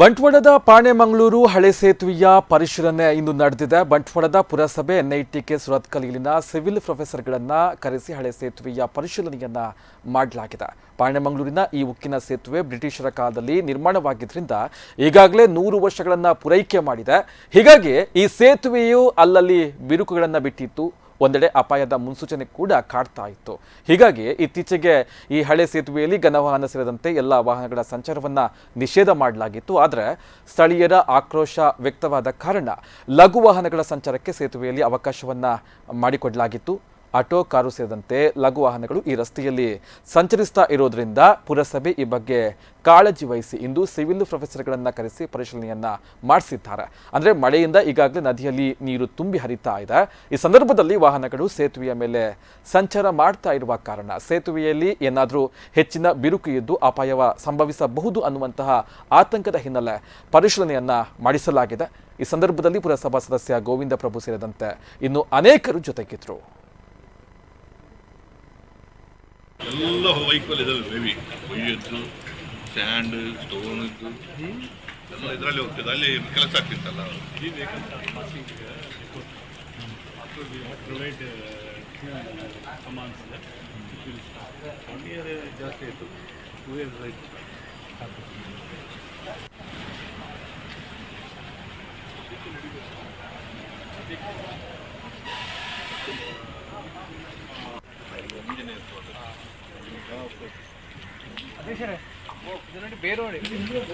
ಬಂಟ್ವಾಳದ ಪಾಣೆಮಂಗಳೂರು ಹಳೆ ಸೇತುವೆಯ ಪರಿಶೀಲನೆ ಇಂದು ನಡೆದಿದೆ. ಬಂಟ್ವಾಳದ ಪುರಸಭೆ ಎನ್ಐಟಿಕೆ ಸುರತ್ಕಲ್ ಇಲ್ಲಿನ ಸಿವಿಲ್ ಪ್ರೊಫೆಸರ್ಗಳನ್ನು ಕರೆಸಿ ಹಳೆ ಸೇತುವೆಯ ಪರಿಶೀಲನೆಯನ್ನು ಮಾಡಲಾಗಿದೆ. ಪಾಣೆಮಂಗಳೂರಿನ ಈ ಉಕ್ಕಿನ ಸೇತುವೆ ಬ್ರಿಟಿಷರ ಕಾಲದಲ್ಲಿ ನಿರ್ಮಾಣವಾಗಿದ್ದರಿಂದ ಈಗಾಗಲೇ ನೂರು ವರ್ಷಗಳನ್ನು ಪೂರೈಕೆ ಮಾಡಿದೆ. ಹೀಗಾಗಿ ಈ ಸೇತುವೆಯು ಅಲ್ಲಲ್ಲಿ ಬಿರುಕುಗಳನ್ನು ಬಿಟ್ಟಿತ್ತು. ಒಂದೆಡೆ ಅಪಾಯದ ಮುನ್ಸೂಚನೆ ಕೂಡ ಕಾಡ್ತಾ ಇತ್ತು. ಹೀಗಾಗಿ ಇತ್ತೀಚೆಗೆ ಈ ಹಳೆ ಸೇತುವೆಯಲ್ಲಿ ಘನವಾಹನ ಸೇರಿದಂತೆ ಎಲ್ಲ ವಾಹನಗಳ ಸಂಚಾರವನ್ನು ನಿಷೇಧ ಮಾಡಲಾಗಿತ್ತು. ಆದರೆ ಸ್ಥಳೀಯರ ಆಕ್ರೋಶ ವ್ಯಕ್ತವಾದ ಕಾರಣ ಲಘು ವಾಹನಗಳ ಸಂಚಾರಕ್ಕೆ ಸೇತುವೆಯಲ್ಲಿ ಅವಕಾಶವನ್ನು ಮಾಡಿಕೊಡಲಾಗಿತ್ತು. ಆಟೋ ಕಾರು ಸೇರಿದಂತೆ ಲಘು ವಾಹನಗಳು ಈ ರಸ್ತೆಯಲ್ಲಿ ಸಂಚರಿಸ್ತಾ ಇರೋದ್ರಿಂದ ಪುರಸಭೆ ಈ ಬಗ್ಗೆ ಕಾಳಜಿ ವಹಿಸಿ ಇಂದು ಸಿವಿಲ್ ಪ್ರೊಫೆಸರ್ಗಳನ್ನು ಕರೆಸಿ ಪರಿಶೀಲನೆಯನ್ನ ಮಾಡಿಸಿದ್ದಾರೆ. ಅಂದ್ರೆ ಮಳೆಯಿಂದ ಈಗಾಗಲೇ ನದಿಯಲ್ಲಿ ನೀರು ತುಂಬಿ ಹರಿತಾ ಇದೆ. ಈ ಸಂದರ್ಭದಲ್ಲಿ ವಾಹನಗಳು ಸೇತುವೆಯ ಮೇಲೆ ಸಂಚಾರ ಮಾಡ್ತಾ ಇರುವ ಕಾರಣ ಸೇತುವೆಯಲ್ಲಿ ಏನಾದರೂ ಹೆಚ್ಚಿನ ಬಿರುಕು ಇದ್ದು ಅಪಾಯವ ಸಂಭವಿಸಬಹುದು ಅನ್ನುವಂತಹ ಆತಂಕದ ಹಿನ್ನೆಲೆ ಪರಿಶೀಲನೆಯನ್ನ ಮಾಡಿಸಲಾಗಿದೆ. ಈ ಸಂದರ್ಭದಲ್ಲಿ ಪುರಸಭಾ ಸದಸ್ಯ ಗೋವಿಂದ ಪ್ರಭು ಸೇರಿದಂತೆ ಇನ್ನು ಅನೇಕರು ಜೊತೆಗಿದ್ರು. ಎಲ್ಲ ವೈಕಲ್ ಇದಾವೆ ಬೇಬಿ ಕೊಯ್ಯದ್ದು ಸ್ಯಾಂಡ್ ಸ್ಟೋನ್ ಇದ್ದು ಎಲ್ಲ ಇದರಲ್ಲಿ ಹೋಗ್ತದೆ. ಅಲ್ಲಿ ಕೆಲಸ ಆಗ್ತಿತ್ತಲ್ಲ. ಜಾಸ್ತಿ ಆಯಿತು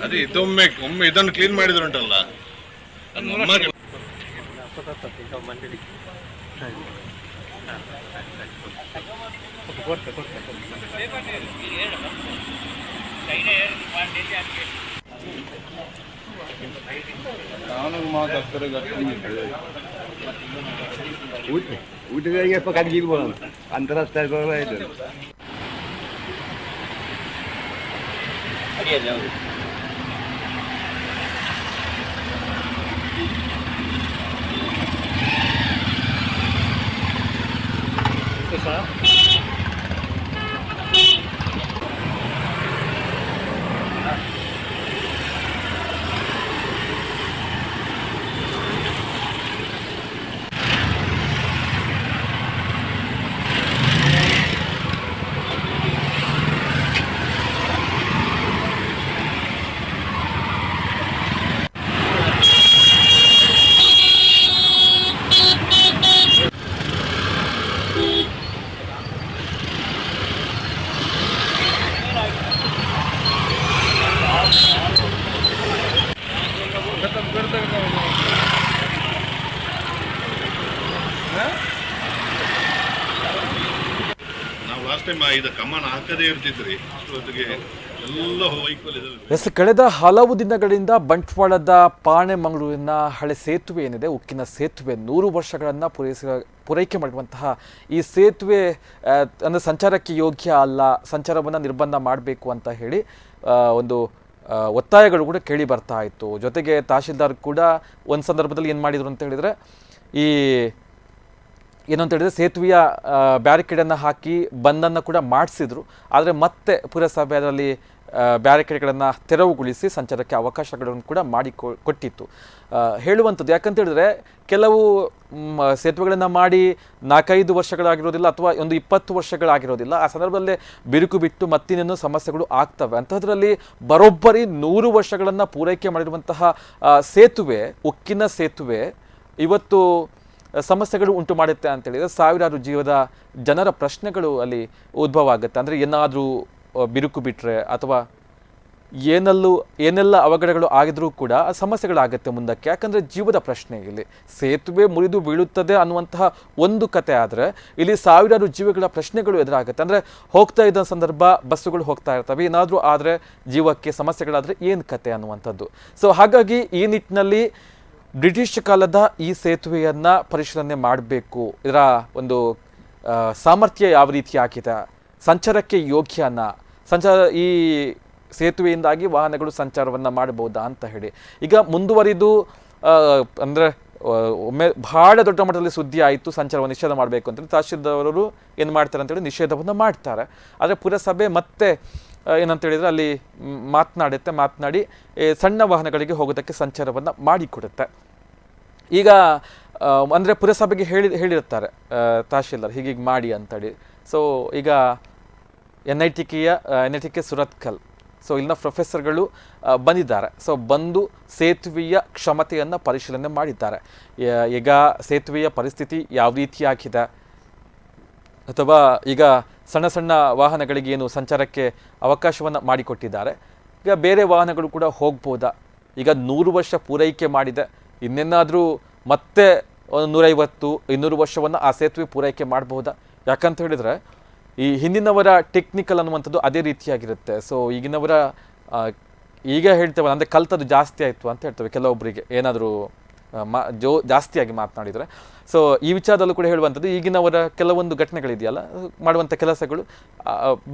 ಅದು ಇದೊಮ್ಮೆ ಒಮ್ಮೆ ಇದನ್ನು ಕ್ಲೀನ್ ಮಾಡಿದ್ರು ಉಂಟಲ್ಲ ನಾನು ಮಾತಾಡ್ತಾರೆ ಗಟ್ಟಿದ್ದೆ ಊಟ ಊಟಗಳಿಗೆ ಸ್ವಲ್ಪ ಕಡಿಗೆ ಇಲ್ಬೋದು ಅಂತಾರಾಷ್ಟ್ರೀಯ 谢谢你啊这啥？ಎಸ್, ಕಳೆದ ಹಲವು ದಿನಗಳಿಂದ ಬಂಟ್ವಾಳದ ಪಾಣೆಮಂಗಳೂರಿನ ಹಳೆ ಸೇತುವೆ ಏನಿದೆ, ಉಕ್ಕಿನ ಸೇತುವೆ, ನೂರು ವರ್ಷಗಳನ್ನು ಪೂರೈಸ, ಪೂರೈಕೆ ಮಾಡುವಂತಹ ಈ ಸೇತುವೆ ಅಂದರೆ ಸಂಚಾರಕ್ಕೆ ಯೋಗ್ಯ ಅಲ್ಲ, ಸಂಚಾರವನ್ನು ನಿರ್ಬಂಧ ಮಾಡಬೇಕು ಅಂತ ಹೇಳಿ ಒಂದು ಒತ್ತಾಯಗಳು ಕೂಡ ಕೇಳಿ ಬರ್ತಾ ಇತ್ತು. ಜೊತೆಗೆ ತಹಶೀಲ್ದಾರ್ ಕೂಡ ಒಂದು ಸಂದರ್ಭದಲ್ಲಿ ಏನು ಮಾಡಿದರು ಅಂತ ಹೇಳಿದರೆ, ಈ ಏನು ಅಂತ ಹೇಳಿದ್ರೆ ಸೇತುವೆಯ ಬ್ಯಾರಿಕೇಡನ್ನು ಹಾಕಿ ಬಂದನ್ನು ಕೂಡ ಮಾಡಿಸಿದ್ರು. ಆದರೆ ಮತ್ತೆ ಪುರಸಭೆ ಅದರಲ್ಲಿ ಬ್ಯಾರಿಕೇಡ್ಗಳನ್ನು ತೆರವುಗೊಳಿಸಿ ಸಂಚಾರಕ್ಕೆ ಅವಕಾಶಗಳನ್ನು ಕೂಡ ಮಾಡಿ ಕೊಟ್ಟಿತ್ತು. ಹೇಳುವಂಥದ್ದು ಯಾಕಂತ ಹೇಳಿದ್ರೆ ಕೆಲವು ಸೇತುವೆಗಳನ್ನು ಮಾಡಿ ನಾಲ್ಕೈದು ವರ್ಷಗಳಾಗಿರೋದಿಲ್ಲ ಅಥವಾ ಒಂದು ಇಪ್ಪತ್ತು ವರ್ಷಗಳಾಗಿರೋದಿಲ್ಲ, ಆ ಸಂದರ್ಭದಲ್ಲೇ ಬಿರುಕು ಬಿಟ್ಟು ಮತ್ತಿನ್ನೇನು ಸಮಸ್ಯೆಗಳು ಆಗ್ತವೆ. ಅಂಥದ್ರಲ್ಲಿ ಬರೋಬ್ಬರಿ ನೂರು ವರ್ಷಗಳನ್ನು ಪೂರೈಕೆ ಮಾಡಿರುವಂತಹ ಸೇತುವೆ, ಉಕ್ಕಿನ ಸೇತುವೆ, ಇವತ್ತು ಸಮಸ್ಯೆಗಳು ಉಂಟು ಮಾಡುತ್ತೆ ಅಂತ ಹೇಳಿದ್ರೆ ಸಾವಿರಾರು ಜೀವದ ಜನರ ಪ್ರಶ್ನೆಗಳು ಅಲ್ಲಿ ಉದ್ಭವ ಆಗುತ್ತೆ ಅಂದರೆ ಏನಾದರೂ ಬಿರುಕು ಬಿಟ್ಟರೆ ಅಥವಾ ಏನಲ್ಲೂ, ಏನೆಲ್ಲ ಅವಘಡಗಳು ಆಗಿದ್ರೂ ಕೂಡ ಆ ಸಮಸ್ಯೆಗಳಾಗುತ್ತೆ ಮುಂದಕ್ಕೆ. ಯಾಕಂದರೆ ಜೀವದ ಪ್ರಶ್ನೆ ಇಲ್ಲಿ. ಸೇತುವೆ ಮುರಿದು ಬೀಳುತ್ತದೆ ಅನ್ನುವಂತಹ ಒಂದು ಕತೆ ಆದರೆ ಇಲ್ಲಿ ಸಾವಿರಾರು ಜೀವಗಳ ಪ್ರಶ್ನೆಗಳು ಎದುರಾಗುತ್ತೆ. ಅಂದರೆ ಹೋಗ್ತಾ ಇದ್ದ ಸಂದರ್ಭ, ಬಸ್ಸುಗಳು ಹೋಗ್ತಾ ಇರ್ತವೆ. ಏನಾದರೂ ಆದರೆ ಜೀವಕ್ಕೆ ಸಮಸ್ಯೆಗಳಾದರೆ ಏನು ಕತೆ ಅನ್ನುವಂಥದ್ದು. ಸೊ ಹಾಗಾಗಿ ಈ ನಿಟ್ಟಿನಲ್ಲಿ ಬ್ರಿಟಿಷ್ ಕಾಲದ ಈ ಸೇತುವೆಯನ್ನ ಪರಿಶೀಲನೆ ಮಾಡಬೇಕು. ಇದರ ಒಂದು ಸಾಮರ್ಥ್ಯ ಯಾವ ರೀತಿ ಆಗಿದೆ? ಸಂಚಾರಕ್ಕೆ ಯೋಗ್ಯನ? ಸಂಚಾರ, ಈ ಸೇತುವೆಯಿಂದಾಗಿ ವಾಹನಗಳು ಸಂಚಾರವನ್ನು ಮಾಡಬಹುದಾ ಅಂತ ಹೇಳಿ. ಈಗ ಮುಂದುವರಿದು ಅಂದರೆ ಒಮ್ಮೆ ಬಹಳ ದೊಡ್ಡ ಮಟ್ಟದಲ್ಲಿ ಸುದ್ದಿ ಆಯಿತು, ಸಂಚಾರವನ್ನು ನಿಷೇಧ ಮಾಡಬೇಕು ಅಂತೇಳಿ ತಹಶೀಲ್ದಾರರು ಏನು ಮಾಡ್ತಾರೆ ಅಂತೇಳಿ ನಿಷೇಧವನ್ನು ಮಾಡ್ತಾರೆ. ಆದರೆ ಪುರಸಭೆ ಮತ್ತೆ ಏನಂತ ಹೇಳಿದರೆ ಅಲ್ಲಿ ಮಾತನಾಡುತ್ತೆ, ಮಾತನಾಡಿ ಸಣ್ಣ ವಾಹನಗಳಿಗೆ ಹೋಗೋದಕ್ಕೆ ಸಂಚಾರವನ್ನು ಮಾಡಿಕೊಡುತ್ತೆ. ಈಗ ಅಂದರೆ ಪುರಸಭೆಗೆ ಹೇಳಿ ಹೇಳಿರ್ತಾರೆ ತಹಶೀಲ್ದಾರ್, ಹೀಗೀಗೆ ಮಾಡಿ ಅಂತೇಳಿ. ಸೊ ಈಗ N I T ಕೆಯ N I T K Surathkal. So ಇಲ್ಲಿನ ಪ್ರೊಫೆಸರ್ಗಳು ಬಂದಿದ್ದಾರೆ. ಸೊ ಬಂದು ಸೇತುವೆಯ ಕ್ಷಮತೆಯನ್ನು ಪರಿಶೀಲನೆ ಮಾಡಿದ್ದಾರೆ. ಈಗ ಸೇತುವೆಯ ಪರಿಸ್ಥಿತಿ ಯಾವ ರೀತಿಯಾಗಿದೆ? ಅಥವಾ ಈಗ ಸಣ್ಣ ಸಣ್ಣ ವಾಹನಗಳಿಗೆ ಏನು ಸಂಚಾರಕ್ಕೆ ಅವಕಾಶವನ್ನು ಮಾಡಿಕೊಟ್ಟಿದ್ದಾರೆ. ಈಗ ಬೇರೆ ವಾಹನಗಳು ಕೂಡ ಹೋಗ್ಬೋದಾ? ಈಗ ನೂರು ವರ್ಷ ಪೂರೈಕೆ ಮಾಡಿದೆ. ಇನ್ನೇನಾದರೂ ಮತ್ತೆ ಒಂದು ನೂರೈವತ್ತು, ಇನ್ನೂರು ವರ್ಷವನ್ನು ಆ ಸೇತುವೆ ಪೂರೈಕೆ ಮಾಡಬಹುದಾ ಯಾಕಂತ ಹೇಳಿದರೆ, ಈ ಹಿಂದಿನವರ ಟೆಕ್ನಿಕಲ್ ಅನ್ನುವಂಥದ್ದು ಅದೇ ರೀತಿಯಾಗಿರುತ್ತೆ. ಸೊ ಈಗಿನವರ ಈಗ ಹೇಳ್ತೇವೆ ಅಂದರೆ ಕಲ್ತದ್ದು ಜಾಸ್ತಿ ಆಯಿತು ಅಂತ ಹೇಳ್ತೇವೆ ಕೆಲವೊಬ್ಬರಿಗೆ ಏನಾದರೂ ಮಾ, ಜೋ, ಜಾಸ್ತಿಯಾಗಿ ಮಾತನಾಡಿದರೆ. ಸೊ ಈ ವಿಚಾರದಲ್ಲೂ ಕೂಡ ಹೇಳುವಂಥದ್ದು, ಈಗಿನವರ ಕೆಲವೊಂದು ಘಟನೆಗಳಿದೆಯಲ್ಲ, ಮಾಡುವಂಥ ಕೆಲಸಗಳು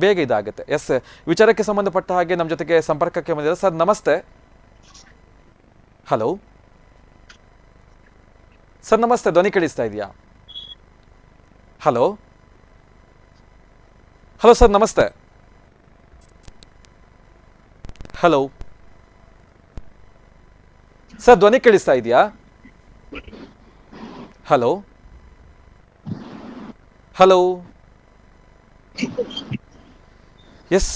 ಬೇಗ ಇದಾಗುತ್ತೆ. ಎಸ್ ವಿಚಾರಕ್ಕೆ ಸಂಬಂಧಪಟ್ಟ ಹಾಗೆ ನಮ್ಮ ಜೊತೆಗೆ ಸಂಪರ್ಕಕ್ಕೆ ಬಂದಿದೆ ಸರ್, ನಮಸ್ತೆ. ಹಲೋ ಸರ್, ನಮಸ್ತೆ. ಧ್ವನಿ ಕೇಳಿಸ್ತಾ ಇದೆಯಾ? ಹಲೋ ಹಲೋ ಸರ್, ನಮಸ್ತೆ. ಹಲೋ ಸರ್, ಧ್ವನಿ ಕೇಳಿಸ್ತಾ ಇದೆಯಾ? ಹಲೋ ಹಲೋ ಎಸ್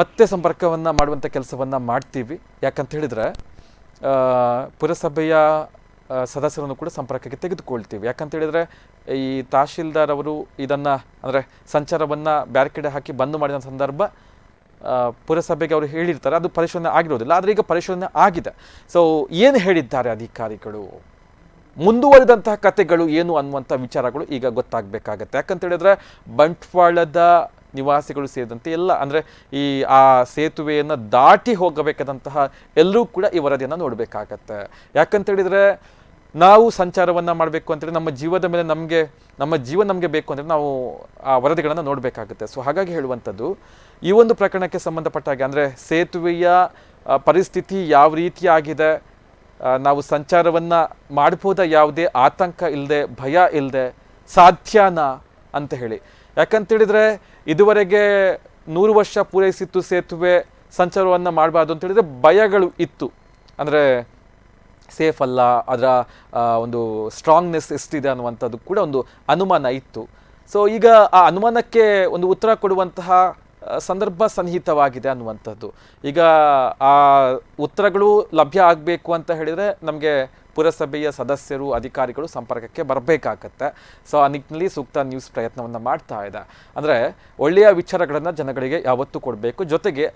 ಮತ್ತೆ ಸಂಪರ್ಕವನ್ನು ಮಾಡುವಂಥ ಕೆಲಸವನ್ನು ಮಾಡ್ತೀವಿ. ಯಾಕಂತ ಹೇಳಿದರೆ ಪುರಸಭೆಯ ಸದಸ್ಯರನ್ನು ಕೂಡ ಸಂಪರ್ಕಕ್ಕೆ ತೆಗೆದುಕೊಳ್ತೀವಿ. ಯಾಕಂತ ಹೇಳಿದರೆ ಈ ತಹಶೀಲ್ದಾರ್ ಅವರು ಇದನ್ನು, ಅಂದರೆ ಸಂಚಾರವನ್ನು ಬ್ಯಾರಿಕೇಡ್ ಹಾಕಿ ಬಂದ್ ಮಾಡಿದ ಸಂದರ್ಭ ಪುರಸಭೆಗೆ ಅವರು ಹೇಳಿರ್ತಾರೆ. ಅದು ಪರಿಶೀಲನೆ ಆಗಿರೋದಿಲ್ಲ. ಆದರೆ ಈಗ ಪರಿಶೀಲನೆ ಆಗಿದೆ. ಸೊ ಏನು ಹೇಳಿದ್ದಾರೆ ಅಧಿಕಾರಿಗಳು? ಮುಂದುವರಿದಂತಹ ಕಥೆಗಳು ಏನು ಅನ್ನುವಂಥ ವಿಚಾರಗಳು ಈಗ ಗೊತ್ತಾಗಬೇಕಾಗತ್ತೆ. ಯಾಕಂತ ಹೇಳಿದ್ರೆ ಬಂಟ್ವಾಳದ ನಿವಾಸಿಗಳು ಸೇರಿದಂತೆ ಎಲ್ಲ, ಅಂದರೆ ಈ ಆ ಸೇತುವೆಯನ್ನು ದಾಟಿ ಹೋಗಬೇಕಾದಂತಹ ಎಲ್ಲರೂ ಕೂಡ ಈ ವರದಿಯನ್ನು ನೋಡಬೇಕಾಗತ್ತೆ. ಯಾಕಂತ ಹೇಳಿದ್ರೆ ನಾವು ಸಂಚಾರವನ್ನು ಮಾಡಬೇಕು ಅಂತೇಳಿ ನಮ್ಮ ಜೀವದ ಮೇಲೆ ನಮಗೆ, ನಮ್ಮ ಜೀವ ನಮಗೆ ಬೇಕು ಅಂದರೆ ನಾವು ಆ ವರದಿಗಳನ್ನು ನೋಡಬೇಕಾಗುತ್ತೆ. ಸೊ ಹಾಗಾಗಿ ಹೇಳುವಂಥದ್ದು, ಈ ಒಂದು ಪ್ರಕರಣಕ್ಕೆ ಸಂಬಂಧಪಟ್ಟ ಹಾಗೆ, ಅಂದರೆ ಸೇತುವೆಯ ಪರಿಸ್ಥಿತಿ ಯಾವ ರೀತಿಯಾಗಿದೆ ನಾವು ಸಂಚಾರವನ್ನು ಮಾಡ್ಬೋದಾ ಯಾವುದೇ ಆತಂಕ ಇಲ್ಲದೆ ಭಯ ಇಲ್ಲದೆ ಸಾಧ್ಯನಾ ಅಂತ ಹೇಳಿ. ಯಾಕಂತೇಳಿದರೆ ಇದುವರೆಗೆ ನೂರು ವರ್ಷ ಪೂರೈಸಿತ್ತು ಸೇತುವೆ ಸಂಚಾರವನ್ನು ಮಾಡಬಾರ್ದು ಅಂತ ಹೇಳಿದ್ರೆ ಭಯಗಳು ಇತ್ತು. ಅಂದರೆ ಸೇಫ್ ಅಲ್ಲ, ಅದರ ಒಂದು ಸ್ಟ್ರಾಂಗ್ನೆಸ್ ಎಷ್ಟಿದೆ ಅನ್ನುವಂಥದ್ದು ಕೂಡ ಒಂದು ಅನುಮಾನ ಇತ್ತು. ಸೊ ಈಗ ಆ ಅನುಮಾನಕ್ಕೆ ಒಂದು ಉತ್ತರ ಕೊಡುವಂತಹ ಸಂದರ್ಭ ಸನ್ನಿಹಿತವಾಗಿದೆ ಅನ್ನುವಂಥದ್ದು. ಈಗ ಆ ಉತ್ತರಗಳು ಲಭ್ಯ ಆಗಬೇಕು ಅಂತ ಹೇಳಿದರೆ ನಮಗೆ ಪುರಸಭೆಯ ಸದಸ್ಯರು, ಅಧಿಕಾರಿಗಳು ಸಂಪರ್ಕಕ್ಕೆ ಬರಬೇಕಾಗತ್ತೆ. ಸೊ ಆ ನಿಟ್ಟಿನಲ್ಲಿ ಸೂಕ್ತ ನ್ಯೂಸ್ ಪ್ರಯತ್ನವನ್ನು ಮಾಡ್ತಾ ಇದೆ. ಅಂದರೆ ಒಳ್ಳೆಯ ವಿಚಾರಗಳನ್ನು ಜನಗಳಿಗೆ ಯಾವತ್ತೂ ಕೊಡಬೇಕು. ಜೊತೆಗೆ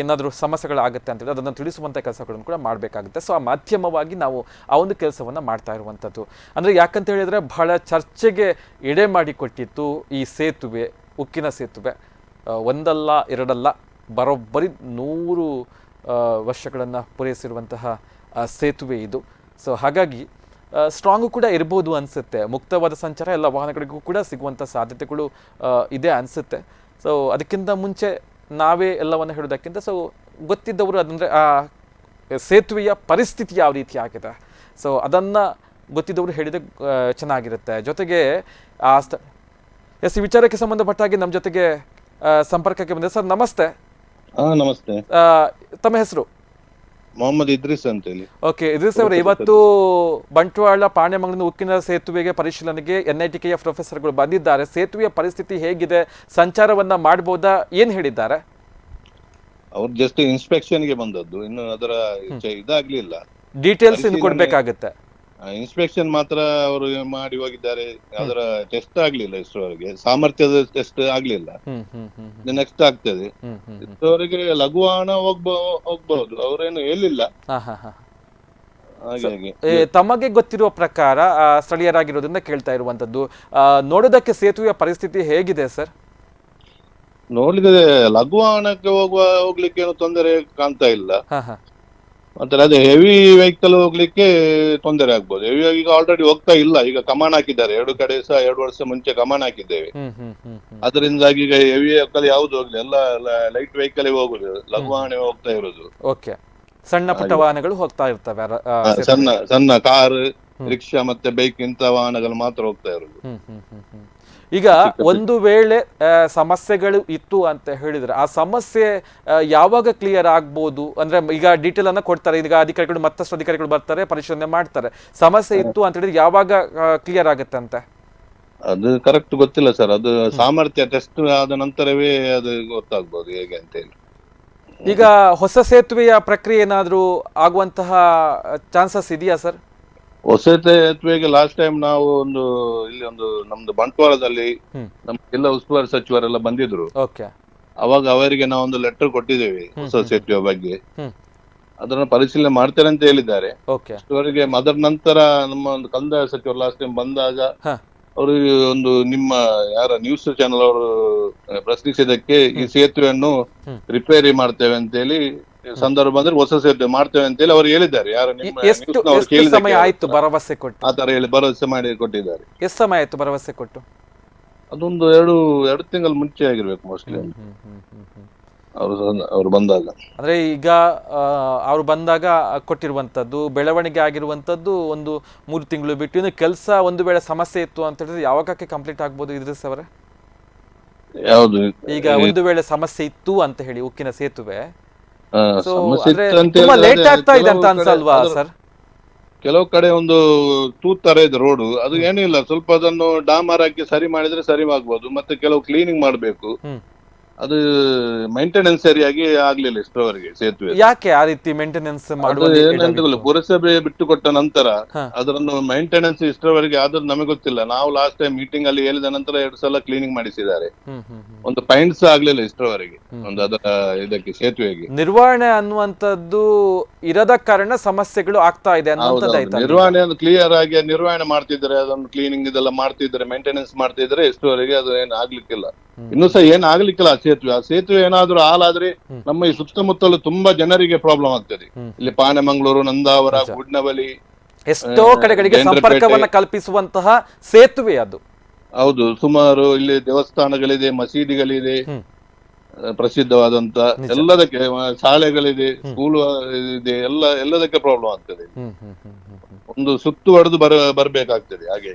ಏನಾದರೂ ಸಮಸ್ಯೆಗಳಾಗುತ್ತೆ ಹೇಳಿದ್ರೆ ಅದನ್ನು ತಿಳಿಸುವಂಥ ಕೆಲಸಗಳನ್ನು ಕೂಡ ಮಾಡಬೇಕಾಗುತ್ತೆ. ಸೊ ಆ ಮಾಧ್ಯಮವಾಗಿ ನಾವು ಆ ಒಂದು ಕೆಲಸವನ್ನು ಮಾಡ್ತಾ ಇರುವಂಥದ್ದು. ಅಂದರೆ ಯಾಕಂತ ಹೇಳಿದರೆ ಬಹಳ ಚರ್ಚೆಗೆ ಎಡೆ ಮಾಡಿಕೊಟ್ಟಿತ್ತು ಈ ಸೇತುವೆ, ಉಕ್ಕಿನ ಸೇತುವೆ. ಒಂದಲ್ಲ, ಎರಡಲ್ಲ, ಬರೋಬ್ಬರಿ ನೂರು ವರ್ಷಗಳನ್ನು ಪೂರೈಸಿರುವಂತಹ ಸೇತುವೆ ಇದು. ಸೊ ಹಾಗಾಗಿ ಸ್ಟ್ರಾಂಗು ಕೂಡ ಇರ್ಬೋದು ಅನಿಸುತ್ತೆ. ಮುಕ್ತವಾದ ಸಂಚಾರ ಎಲ್ಲ ವಾಹನಗಳಿಗೂ ಕೂಡ ಸಿಗುವಂಥ ಸಾಧ್ಯತೆಗಳು ಇದೆ ಅನಿಸುತ್ತೆ. ಸೊ ಅದಕ್ಕಿಂತ ಮುಂಚೆ ನಾವೇ ಎಲ್ಲವನ್ನು ಹೇಳೋದಕ್ಕಿಂತ ಸೊ ಗೊತ್ತಿದ್ದವರು ಅದಂದರೆ, ಆ, ಸೇತುವೆಯ ಪರಿಸ್ಥಿತಿ ಯಾವ ರೀತಿ ಆಗಿದೆ. ಸೊ ಅದನ್ನು ಗೊತ್ತಿದ್ದವರು ಹೇಳಿದ ಚೆನ್ನಾಗಿರುತ್ತೆ. ಜೊತೆಗೆ, ಆ ಸ್ಥ ಎಸ್ ವಿಚಾರಕ್ಕೆ ಸಂಬಂಧಪಟ್ಟ ಹಾಗೆ ನಮ್ಮ ಜೊತೆಗೆ ಸಂಪರ್ಕಕ್ಕೆ ಬಂದೆ. ಸರ್ ನಮಸ್ತೆ. ಹಾ ನಮಸ್ತೆ. ಆ, ತಮ್ಮ ಹೆಸರು? ಮೊಹಮ್ಮದ್ ಇದ್ರಿಸ್ ಅಂತೇಳಿ. ಓಕೆ ಇದ್ರಿಸ್ ಅವರು ಇವತ್ತು ಬಂಟ್ವಾಳ ಪಾಣ್ಯಮಂಗಲಿನ ಉಕ್ಕಿನ ಸೇತುವೆಗೆ ಪರಿಶೀಲನೆಗೆ ಎನ್ ಐ ಟಿ ಕೆಯ ಪ್ರೊಫೆಸರ್ಗಳು ಬಂದಿದ್ದಾರೆ. ಸೇತುವೆಯ ಪರಿಸ್ಥಿತಿ ಹೇಗಿದೆ? ಸಂಚಾರವನ್ನ ಮಾಡಬಹುದಾ ಏನ್ ಹೇಳಿದ್ದಾರೆ? ಅವ್ರು ಜಸ್ಟ್ ಇನ್ಸ್ಪೆಕ್ಷನ್ಗೆ ಬಂದದ್ದು. ಇನ್ನು ಅದರ ಇದಾಗ್ಲಿಲ್ಲ. ಡೀಟೇಲ್ಸ್ ಇನ್ನು ಕೊಡ್ಬೇಕಾಗತ್ತೆ. ಇನ್ಸ್ಪೆಕ್ಷನ್ ಮಾತ್ರ ಅವರು ಮಾಡಿ ಹೋಗಿದ್ದಾರೆ. ಅದರ ಟೆಸ್ಟ್ ಆಗ್ಲಿಲ್ಲ ಇಷ್ಟರವರೆಗೆ ಸಾಮರ್ಥ್ಯದ ಟೆಸ್ಟ್ ಆಗ್ಲಿಲ್ಲ. ನೆಕ್ಸ್ಟ್ ಆಗ್ತದೆ. ಇಷ್ಟರವರೆಗೆ ಲಘುವಾಣ ಹೋಗ್ಬೋ ಹೋಗ್ಬಹುದು ಅವರೇನು ಹೇಳಿಲ್ಲ. ತಮಗೆ ಗೊತ್ತಿರುವ ಪ್ರಕಾರ ಆ, ಸ್ಥಳೀಯರಾಗಿರೋದ್ರಿಂದ ಕೇಳ್ತಾ ಇರುವಂತದ್ದು. ಆ, ನೋಡೋದಕ್ಕೆ ಸೇತುವೆಯ ಪರಿಸ್ಥಿತಿ ಹೇಗಿದೆ ಸರ್? ನೋಡಿದ್ರೆ ಲಘುವಾಣಕ್ಕೆ ಹೋಗುವ ಹೋಗ್ಲಿಕ್ಕೆ ಏನು ತೊಂದರೆ ಕಾಣ್ತಾ ಇಲ್ಲ. ಮತ್ತೆ ಅದೇ ಹೆವಿ ವೆಹಿಕಲ್ ಹೋಗ್ಲಿಕ್ಕೆ ತೊಂದರೆ ಆಗ್ಬೋದು. ಹೆವಿ ಈಗ ಆಲ್ರೆಡಿ ಹೋಗ್ತಾ ಇಲ್ಲ. ಈಗ ಕಮಾನ್ ಹಾಕಿದ್ದಾರೆ. ಎರಡು ಕಡೆ ಸಹ ಎರಡು ವರ್ಷ ಮುಂಚೆ ಕಮಾನ್ ಹಾಕಿದ್ದೇವೆ. ಅದರಿಂದಾಗಿ ಈಗ ಹೆವಿ ವೆಹಿಕಲ್ ಯಾವ್ದು ಹೋಗ್ಲಿ ಎಲ್ಲ ಲೈಟ್ ವೆಹಿಕಲ್ ಹೋಗುದು. ಲಘುವಾಣೆ ಹೋಗ್ತಾ ಇರೋದು. ಓಕೆ. ಸಣ್ಣ ಪುಟ್ಟ ವಾಹನಗಳು ಹೋಗ್ತಾ ಇರ್ತವೆ. ಸಣ್ಣ ಸಣ್ಣ ಕಾರ್ ರಿಕ್ಷಾ ಮತ್ತೆ ಬೈಕ್ ಇಂತ ವಾಹನಗಳು ಮಾತ್ರ ಹೋಗ್ತಾ ಇರೋದು. ಈಗ ಒಂದು ವೇಳೆ ಸಮಸ್ಯೆಗಳು ಇತ್ತು ಅಂತ ಹೇಳಿದ್ರೆ ಆ ಸಮಸ್ಯೆ ಯಾವಾಗ ಕ್ಲಿಯರ್ ಆಗ್ಬೋದು? ಅಂದ್ರೆ ಈಗ ಡೀಟೇಲ್ ಅನ್ನ ಕೊಡ್ತಾರೆ. ಈಗ ಅಧಿಕಾರಿಗಳು ಮತ್ತಷ್ಟು ಅಧಿಕಾರಿಗಳು ಬರ್ತಾರೆ ಪರಿಶೀಲನೆ ಮಾಡ್ತಾರೆ. ಸಮಸ್ಯೆ ಇತ್ತು ಅಂತ ಹೇಳಿದ್ರೆ ಯಾವಾಗ ಕ್ಲಿಯರ್ ಆಗುತ್ತೆ ಅಂತ? ಅದು ಕರೆಕ್ಟ್ ಗೊತ್ತಿಲ್ಲ ಸರ್ ಅದು ಸಾಮರ್ಥ್ಯ ಟೆಸ್ಟ್ ಆದ ನಂತರವೇ ಅದು ಗೊತ್ತಾಗ್ಬೋದು ಹೇಗೆ ಅಂತ ಹೇಳಿ. ಈಗ ಹೊಸ ಸೇತುವೆಯ ಪ್ರಕ್ರಿಯೆ ಏನಾದ್ರೂ ಆಗುವಂತಹ ಚಾನ್ಸಸ್ ಇದೆಯಾ ಸರ್ ಹೊಸ ಸೇತುವೆಗೆ ಲಾಸ್ಟ್ ಟೈಮ್ ನಾವು ಒಂದು ಇಲ್ಲಿ ಒಂದು ನಮ್ದು ಬಂಟ್ವಾಳದಲ್ಲಿ ನಮ್ ನಮ್ಮ ಜಿಲ್ಲಾ ಉಸ್ತುವಾರಿ ಸಚಿವರೆಲ್ಲ ಬಂದಿದ್ರು. ಅವಾಗ ಅವರಿಗೆ ನಾವು ಒಂದು ಲೆಟರ್ ಕೊಟ್ಟಿದ್ದೇವೆ ಹೊಸ ಸೇತುವೆ ಬಗ್ಗೆ. ಅದನ್ನ ಪರಿಶೀಲನೆ ಮಾಡ್ತಾರೆ ಅಂತ ಹೇಳಿದ್ದಾರೆ. ಅವರಿಗೆ ಅದರ ನಂತರ ನಮ್ಮ ಒಂದು ಕಂದಾಯ ಸಚಿವರು ಲಾಸ್ಟ್ ಟೈಮ್ ಬಂದಾಗ ಅವರು ಒಂದು ನಿಮ್ಮ ಯಾರ ನ್ಯೂಸ್ ಚಾನೆಲ್ ಅವರು ಪ್ರಶ್ನಿಸಿದಕ್ಕೆ ಈ ಸೇತುವೆಯನ್ನು. ರಿಪೇರಿ ಮಾಡ್ತೇವೆ ಅಂತೇಳಿ ಸಂದರ್ಭ ಅಂದ್ರೆ ಹೊಸ ಸೇತುವೆ ಮಾಡ್ತೇವೆ ಅಂತೇಳಿ ಅವರು ಹೇಳಿದ್ದಾರೆ. ಯಾರು ನಿಮ್ಮ ಎಷ್ಟು news ನವರು ಎಷ್ಟು ಕೇಳಿದ್ದಕ್ಕೆ ಸಮಯ ಆಯ್ತು ಭರವಸೆ ಕೊಟ್ಟು? ಆ ತರ ಹೇಳಿ ಭರವಸೆ ಮಾಡಿ ಕೊಟ್ಟಿದ್ದಾರೆ. ಎಷ್ಟು ಸಮಯ ಆಯ್ತು ಭರವಸೆ ಕೊಟ್ಟು? ಅದೊಂದು ಎರಡು ಎರಡು ತಿಂಗಳ ಮುಂಚೆ ಆಗಿರ್ಬೇಕು ಮೋಸ್ಟ್ಲಿ. ಅವರು ಅವರು ಬಂದಾಗ. ಅಂದ್ರೆ ಈಗ ಅವರು ಅವ್ರು ಬಂದಾಗ ಕೊಟ್ಟಿರುವಂತದ್ದು ಬೆಳವಣಿಗೆ ಆಗಿರುವಂತದ್ದು ಒಂದು ಮೂರು ತಿಂಗಳು ಬಿಟ್ಟು ಇನ್ನು ಕೆಲಸ ಒಂದು ವೇಳೆ ಸಮಸ್ಯೆ ಇತ್ತು ಅಂತ ಹೇಳಿದ್ರೆ ಯಾವಾಗಕ್ಕೆ ಕಂಪ್ಲೀಟ್ ಆಗ್ಬೋದು ಇದ್ರಿಸ್ ಅವರೇ? ಯಾವುದು? ಈಗ ಒಂದು ವೇಳೆ ಸಮಸ್ಯೆ ಇತ್ತು ಅಂತ ಹೇಳಿ ಉಕ್ಕಿನ ಸೇತುವೆ. ಅಂದ್ರೆ ತುಂಬಾ ಲೇಟ್ ಆಗ್ತಾ ಇದೆ ಅಂತ ಕೆಲವು ಕಡೆ ಅನ್ಸಲ್ವಾ ಸರ್ ಕೆಲವು ಕಡೆ ಒಂದು ತೂತ್ ತರ ಇದೆ ರೋಡ್ ಅದು ಏನಿಲ್ಲ ಸ್ವಲ್ಪ ಅದನ್ನು ಡಾಮರ್ ಹಾಕಿ ಸರಿ ಮಾಡಿದ್ರೆ ಸರಿ ಆಗ್ಬೋದು. ಮತ್ತೆ ಕೆಲವು ಕ್ಲೀನಿಂಗ್ ಮಾಡ್ಬೇಕು. ಅದು ಮೇಂಟೆನೆನ್ಸ್ ಸರಿಯಾಗಿ ಆಗ್ಲಿಲ್ಲ ಇಷ್ಟರವರೆಗೆ ಸೇತುವೆ. ಯಾಕೆ ಆ ರೀತಿ ಮೇಂಟೆನೆನ್ಸ್ ಅದು ಮಾಡುವ ಏನಂತ ಪುರಸಭೆ ಬಿಟ್ಟು ಕೊಟ್ಟ ನಂತರ ಅದರನ್ನು ಮೈಂಟೆನೆನ್ಸ್ ಇಷ್ಟರವರೆಗೆ ಆದ್ರೂ ನಮಗೆ ಗೊತ್ತಿಲ್ಲ. ನಾವು ಲಾಸ್ಟ್ ಟೈಮ್ ಮೀಟಿಂಗ್ ಅಲ್ಲಿ ಹೇಳಿದ ನಂತರ ಎರಡು ಸಲ ಕ್ಲೀನಿಂಗ್ ಮಾಡಿಸಿದ್ದಾರೆ. ಒಂದು ಪಾಯಿಂಟ್ಸ್ ಆಗ್ಲಿಲ್ಲ ಇಷ್ಟರವರೆಗೆ. ಒಂದು ಅದರ ಇದಕ್ಕೆ ಸೇತುವೆಗೆ. ನಿರ್ವಹಣೆ ಅನ್ನುವಂಥದ್ದು ಇರದ ಕಾರಣ ಸಮಸ್ಯೆಗಳು ಆಗ್ತಾ ಇದೆ ಅನ್ನುವಂಥದ್ದು ಒಂದು ನಿರ್ವಹಣೆ ಕ್ಲಿಯರ್ ಆಗಿ ನಿರ್ವಹಣೆ ಮಾಡ್ತಿದ್ರೆ ಅದನ್ನು ಕ್ಲೀನಿಂಗ್ ಇದೆಲ್ಲ ಮಾಡ್ತಿದ್ರೆ ಮೇಂಟೆನೆನ್ಸ್ ಮಾಡ್ತಿದ್ರೆ ಇಷ್ಟರವರೆಗೆ ಅದು ಏನು ಆಗ್ಲಿಕ್ಕಿಲ್ಲ. ಇನ್ನೂ ಸಹ ಏನ್ ಆಗ್ಲಿಕ್ಕಿಲ್ಲ. ಸೇತುವೆ. ಆ ಸೇತುವೆ ಏನಾದ್ರೂ ಹಾಲಾದ್ರೆ ನಮ್ಮ ಈ ಸುತ್ತಮುತ್ತಲು ತುಂಬಾ ಜನರಿಗೆ ಪ್ರಾಬ್ಲಮ್ ಆಗ್ತದೆ. ಇಲ್ಲಿ ಪಾನೆಮಂಗಳೂರು ನಂದಾವರ ಗುಡ್ನವಲಿ ಎಷ್ಟೋ ಕಡೆಗಳಿಗೆ. ಸಂಪರ್ಕವನ್ನ ಕಲ್ಪಿಸುವಂತಹ ಸೇತುವೆ ಅದು. ಹೌದು ಸುಮಾರು ಇಲ್ಲಿ ದೇವಸ್ಥಾನಗಳಿದೆ ಮಸೀದಿಗಳಿದೆ. ಪ್ರಸಿದ್ಧವಾದಂತ ಎಲ್ಲದಕ್ಕೆ ಶಾಲೆಗಳಿದೆ ಸ್ಕೂಲ್ ಇದೆ ಎಲ್ಲ ಎಲ್ಲದಕ್ಕೆ ಪ್ರಾಬ್ಲಮ್ ಆಗ್ತದೆ. ಒಂದು ಸುತ್ತು ಹೊಡೆದು ಬರ ಬರ್ಬೇಕಾಗ್ತದೆ ಹಾಗೆ.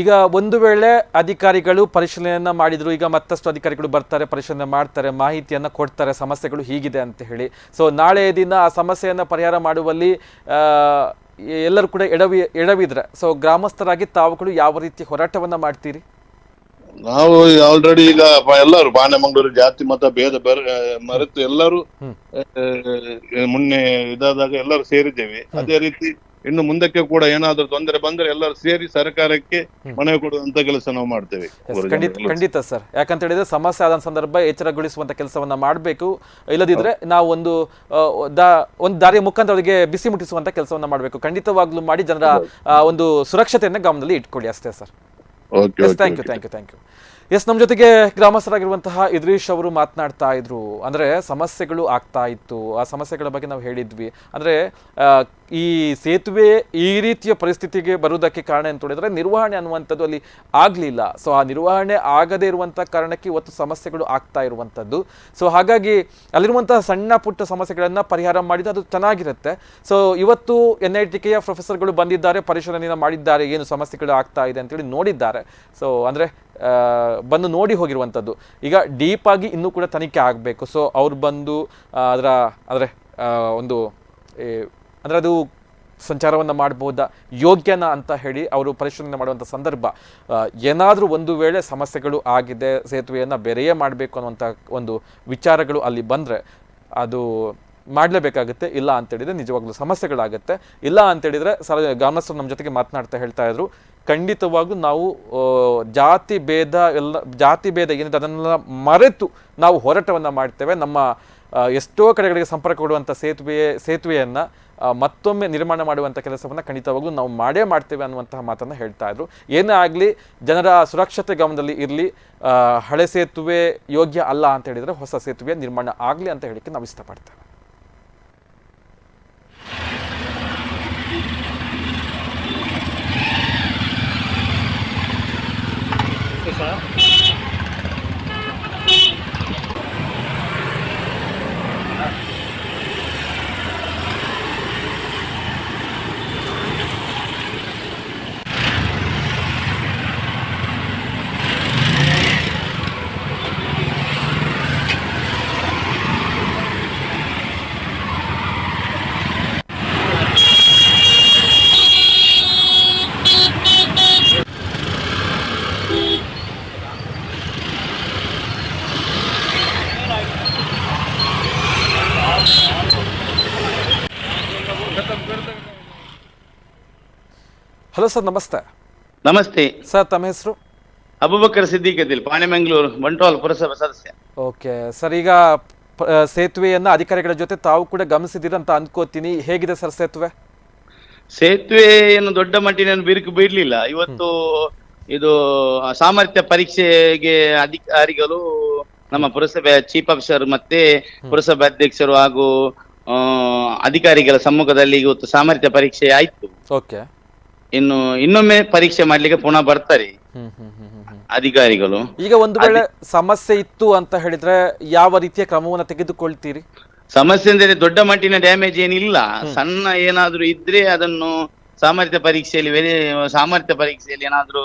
ಈಗ ಒಂದು ವೇಳೆ ಅಧಿಕಾರಿಗಳು ಪರಿಶೀಲನೆಯನ್ನ ಮಾಡಿದ್ರು ಈಗ ಮತ್ತಷ್ಟು ಅಧಿಕಾರಿಗಳು ಬರ್ತಾರೆ ಪರಿಶೀಲನೆ ಮಾಡ್ತಾರೆ ಮಾಹಿತಿಯನ್ನ ಕೊಡ್ತಾರೆ ಸಮಸ್ಯೆಗಳು ಹೀಗಿದೆ ಅಂತ ಹೇಳಿ. ಸೊ ನಾಳೆ ದಿನ ಆ ಸಮಸ್ಯೆಯನ್ನ ಪರಿಹಾರ ಮಾಡುವಲ್ಲಿ ಎಲ್ಲರೂ ಕೂಡ ಎಡವಿ ಎಡವಿದ್ರೆ. ಸೊ ಗ್ರಾಮಸ್ಥರಾಗಿ ತಾವುಗಳು ಯಾವ ರೀತಿ ಹೋರಾಟವನ್ನ ಮಾಡ್ತೀರಿ? ನಾವು ಆಲ್ರೆಡಿ ಈಗ ಎಲ್ಲರು ಬಾಣೆಮಂಗಳೂರು ಜಾತಿ ಮತ ಭೇದ ಮರೆತು ಎಲ್ಲರೂ ಮೊನ್ನೆ ಇದಾದಾಗ ಎಲ್ಲರೂ ಸೇರಿದ್ದೇವೆ. ಅದೇ ರೀತಿ ಇನ್ನು ಮುಂದಕ್ಕೆ ಕೂಡ ಏನಾದ್ರೂ ತೊಂದರೆ ಬಂದ್ರೆ ಎಲ್ಲರೂ ಸೇರಿ ಸರ್ಕಾರಕ್ಕೆ ಮನವಿ ಕೊಡುವಂತ ಕೆಲಸ ನಾವು ಮಾಡ್ತೇವೆ. ಖಂಡಿತ ಖಂಡಿತ ಸರ್. ಯಾಕಂತ ಹೇಳಿದ್ರೆ ಸಮಸ್ಯೆ ಆದ ಸಂದರ್ಭ ಎಚ್ಚರಗೊಳಿಸುವಂತ ಕೆಲಸವನ್ನ ಮಾಡಬೇಕು. ಇಲ್ಲದಿದ್ರೆ ನಾವು ಒಂದು ಒಂದು ದಾರಿಯ ಮುಖಾಂತರ ಅವರಿಗೆ ಬಿಸಿ ಮುಟ್ಟಿಸುವಂತ ಕೆಲಸವನ್ನ ಮಾಡಬೇಕು. ಖಂಡಿತವಾಗ್ಲೂ ಮಾಡಿ ಜನರ ಒಂದು ಸುರಕ್ಷತೆಯನ್ನ ಗಮನದಲ್ಲಿ ಇಟ್ಕೊಳ್ಳಿ ಅಷ್ಟೇ sir. Thank you thank you thank you yes ನಮ್ಮ ಜೊತೆಗೆ ಗ್ರಾಮಸ್ಥರಾಗಿರುವಂತಹ ಇದ್ರೀಶ್ ಅವರು ಮಾತನಾಡ್ತಾ ಇದ್ರು. ಅಂದ್ರೆ ಸಮಸ್ಯೆಗಳು ಆಗ್ತಾ ಇತ್ತು. ಆ ಸಮಸ್ಯೆಗಳ ಬಗ್ಗೆ ನಾವು ಹೇಳಿದ್ವಿ. ಅಂದ್ರೆ ಈ ಸೇತುವೆ ಈ ರೀತಿಯ ಪರಿಸ್ಥಿತಿಗೆ ಬರುವುದಕ್ಕೆ ಕಾರಣ ಅಂತ ಹೇಳಿದ್ರೆ, ನಿರ್ವಹಣೆ ಅನ್ನುವಂಥದ್ದು ಅಲ್ಲಿ ಆಗಲಿಲ್ಲ. ಸೊ, ಆ ನಿರ್ವಹಣೆ ಆಗದೇ ಇರುವಂತಹ ಕಾರಣಕ್ಕೆ ಇವತ್ತು ಸಮಸ್ಯೆಗಳು ಆಗ್ತಾ ಇರುವಂಥದ್ದು. ಸೊ, ಹಾಗಾಗಿ ಅಲ್ಲಿರುವಂತಹ ಸಣ್ಣ ಪುಟ್ಟ ಸಮಸ್ಯೆಗಳನ್ನ ಪರಿಹಾರ ಮಾಡಿದ ಅದು ಚೆನ್ನಾಗಿರುತ್ತೆ. ಸೊ, ಇವತ್ತು ಎನ್ ಐ ಟಿ ಕೆಯ ಪ್ರೊಫೆಸರ್ಗಳು ಬಂದಿದ್ದಾರೆ ಪರಿಶೀಲನೆ ಮಾಡಿದ್ದಾರೆ, ಏನು ಸಮಸ್ಯೆಗಳು ಆಗ್ತಾ ಇದೆ ಅಂತೇಳಿ ನೋಡಿದ್ದಾರೆ. ಸೊ, ಅಂದರೆ ಬಂದು ನೋಡಿ ಹೋಗಿರುವಂಥದ್ದು. ಈಗ ಡೀಪ್ ಆಗಿ ಇನ್ನೂ ಕೂಡ ತನಿಖೆ ಆಗಬೇಕು. ಸೊ ಅವ್ರು ಬಂದು ಅದರ, ಅಂದರೆ ಒಂದು ಅಂದರೆ ಅದು ಸಂಚಾರವನ್ನು ಮಾಡಬಹುದಾ ಯೋಗ್ಯನಾ ಅಂತ ಹೇಳಿ ಅವರು ಪರಿಶೀಲನೆ ಮಾಡುವಂಥ ಸಂದರ್ಭ. ಏನಾದರೂ ಒಂದು ವೇಳೆ ಸಮಸ್ಯೆಗಳು ಆಗಿದೆ, ಸೇತುವೆಯನ್ನು ಬೇರೆಯೇ ಮಾಡಬೇಕು ಅನ್ನುವಂಥ ಒಂದು ವಿಚಾರಗಳು ಅಲ್ಲಿ ಬಂದರೆ ಅದು ಮಾಡಲೇಬೇಕಾಗುತ್ತೆ. ಇಲ್ಲ ಅಂತೇಳಿದರೆ ನಿಜವಾಗ್ಲೂ ಸಮಸ್ಯೆಗಳಾಗುತ್ತೆ. ಇಲ್ಲ ಅಂತೇಳಿದರೆ ಸರ್, ಗ್ರಾಮಸ್ಥರು ನಮ್ಮ ಜೊತೆಗೆ ಮಾತನಾಡ್ತಾ ಹೇಳ್ತಾ ಇದ್ರು. ಖಂಡಿತವಾಗೂ ನಾವು ಜಾತಿ ಭೇದ ಎಲ್ಲ, ಜಾತಿ ಭೇದ ಏನಿದೆ ಅದನ್ನೆಲ್ಲ ಮರೆತು ನಾವು ಹೋರಾಟವನ್ನು ಮಾಡ್ತೇವೆ. ನಮ್ಮ ಎಷ್ಟೋ ಕಡೆಗಳಿಗೆ ಸಂಪರ್ಕ ಕೊಡುವಂಥ ಸೇತುವೆ ಸೇತುವೆಯನ್ನು ಮತ್ತೊಮ್ಮೆ ನಿರ್ಮಾಣ ಮಾಡುವಂಥ ಕೆಲಸವನ್ನು ಖಂಡಿತವಾಗೂ ನಾವು ಮಾಡೇ ಮಾಡ್ತೇವೆ ಅನ್ನುವಂತಹ ಮಾತನ್ನು ಹೇಳ್ತಾ ಇದ್ರು. ಏನೇ ಆಗಲಿ, ಜನರ ಸುರಕ್ಷತೆ ಗಮನದಲ್ಲಿ ಇರಲಿ ಹಳೆ ಸೇತುವೆ ಯೋಗ್ಯ ಅಲ್ಲ ಅಂತ ಹೇಳಿದರೆ ಹೊಸ ಸೇತುವೆ ನಿರ್ಮಾಣ ಆಗಲಿ ಅಂತ ಹೇಳಿಕ್ಕೆ ನಾವು ಇಷ್ಟಪಡ್ತೇವೆ. ಹಲೋ ಸರ್ ನಮಸ್ತೆ. ನಮಸ್ತೆ. ಸರ್ ತಮ್ಮ ಹೆಸರು? ಅಬುಬಕರ್ ಸಿದ್ದಿಕ್ ಅದಿಲ್ ಪಾಣೆಮಂಗ್ಳೂರು ಬಂಟ್ವಾಳ ಪುರಸಭಾ ಸದಸ್ಯ. ಓಕೆ. ಸರ್ ಈಗ ಪ- ಸೇತುವೆಯನ್ನ ಅಧಿಕಾರಿಗಳ ಜೊತೆ ತಾವು ಕೂಡ ಗಮನಿಸಿದ್ದೀರ ಅಂತ ಅನ್ಕೋತೀನಿ. ಹೇಗಿದೆ ಸರ್ ಸೇತುವೆ? ಸೇತುವೆಯನ್ನು ದೊಡ್ಡ ಮಟ್ಟಿನ ಬಿರುಕು ಬೀಳಲಿಲ್ಲ ಇವತ್ತು ಇದು ಸಾಮರ್ಥ್ಯ ಪರೀಕ್ಷೆಗೆ ಅಧಿಕಾರಿಗಳು ನಮ್ಮ ಪುರಸಭೆಯ ಚೀಫ್ ಆಫೀಸರ್ ಮತ್ತೆ ಪುರಸಭೆ ಅಧ್ಯಕ್ಷರು ಹಾಗೂ ಆ, ಅಧಿಕಾರಿಗಳ ಸಮ್ಮುಖದಲ್ಲಿ ಇವತ್ತು ಸಾಮರ್ಥ್ಯ ಪರೀಕ್ಷೆ ಆಯ್ತು. ಓಕೆ. ಇನ್ನು ಇನ್ನೊಮ್ಮೆ ಪರೀಕ್ಷೆ ಮಾಡ್ಲಿಕ್ಕೆ ಪುನಃ ಬರ್ತಾರೆ. ಅಧಿಕಾರಿಗಳು. ಈಗ ಒಂದು ವೇಳೆ ಸಮಸ್ಯೆ ಇತ್ತು ಅಂತ ಹೇಳಿದ್ರೆ ಯಾವ ರೀತಿಯ ಕ್ರಮವನ್ನು ತೆಗೆದುಕೊಳ್ತೀರಿ? ಸಮಸ್ಯೆ ಅಂದ್ರೆ ದೊಡ್ಡ ಮಟ್ಟಿನ ಡ್ಯಾಮೇಜ್ ಏನಿಲ್ಲ. ಸಣ್ಣ ಏನಾದ್ರೂ ಇದ್ರೆ ಅದನ್ನು ಸಾಮರ್ಥ್ಯ ಪರೀಕ್ಷೆಯಲ್ಲಿ ವೆರಿ ಸಾಮರ್ಥ್ಯ ಪರೀಕ್ಷೆಯಲ್ಲಿ ಏನಾದ್ರೂ.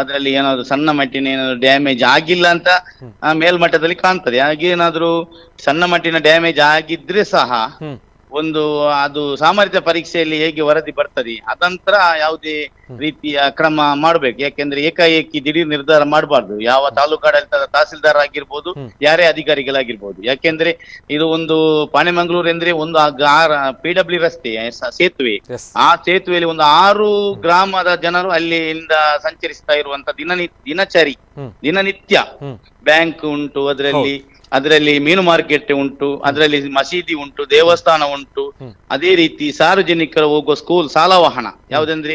ಅದರಲ್ಲಿ ಏನಾದ್ರು ಸಣ್ಣ ಮಟ್ಟಿನ ಏನಾದ್ರು ಡ್ಯಾಮೇಜ್ ಆಗಿಲ್ಲ ಅಂತ ಮೇಲ್ಮಟ್ಟದಲ್ಲಿ ಕಾಣ್ತದೆ. ಹಾಗೆ ಏನಾದ್ರೂ ಸಣ್ಣ ಮಟ್ಟಿನ ಡ್ಯಾಮೇಜ್ ಆಗಿದ್ರೆ ಸಹ ಒಂದು ಅದು ಸಾಮರ್ಥ್ಯ ಪರೀಕ್ಷೆಯಲ್ಲಿ ಹೇಗೆ ವರದಿ ಬರ್ತದೆ ಅದಂತರ ಯಾವುದೇ ರೀತಿಯ ಕ್ರಮ ಮಾಡಬೇಕು. ಯಾಕೆಂದ್ರೆ ಏಕಾಏಕಿ ದಿಢೀರ್ ನಿರ್ಧಾರ ಮಾಡಬಾರ್ದು. ಯಾವ ತಾಲೂಕಾಡಳಿತದ ತಹಸೀಲ್ದಾರ್ ಆಗಿರ್ಬೋದು ಯಾರೇ ಅಧಿಕಾರಿಗಳಾಗಿರ್ಬೋದು. ಯಾಕೆಂದ್ರೆ ಇದು ಒಂದು ಪಾಣೆಮಂಗಳೂರು ಅಂದ್ರೆ ಒಂದು ಪಿ ಡಬ್ಲ್ಯೂ ರಸ್ತೆ ಸೇತುವೆ. ಆ ಸೇತುವೆಯಲ್ಲಿ ಒಂದು ಆರು ಗ್ರಾಮದ ಜನರು ಅಲ್ಲಿಂದ ಸಂಚರಿಸ್ತಾ ಇರುವಂತ ದಿನನಿ ದಿನಚರಿ ದಿನನಿತ್ಯ ಬ್ಯಾಂಕ್ ಉಂಟು ಅದರಲ್ಲಿ ಅದರಲ್ಲಿ ಮೀನು ಮಾರ್ಕೆಟ್ ಉಂಟು ಅದರಲ್ಲಿ ಮಸೀದಿ ಉಂಟು ದೇವಸ್ಥಾನ ಉಂಟು. ಅದೇ ರೀತಿ ಸಾರ್ವಜನಿಕರು ಹೋಗುವ ಸ್ಕೂಲ್ ಸಾಲ ವಾಹನ. ಯಾವ್ದಂದ್ರೆ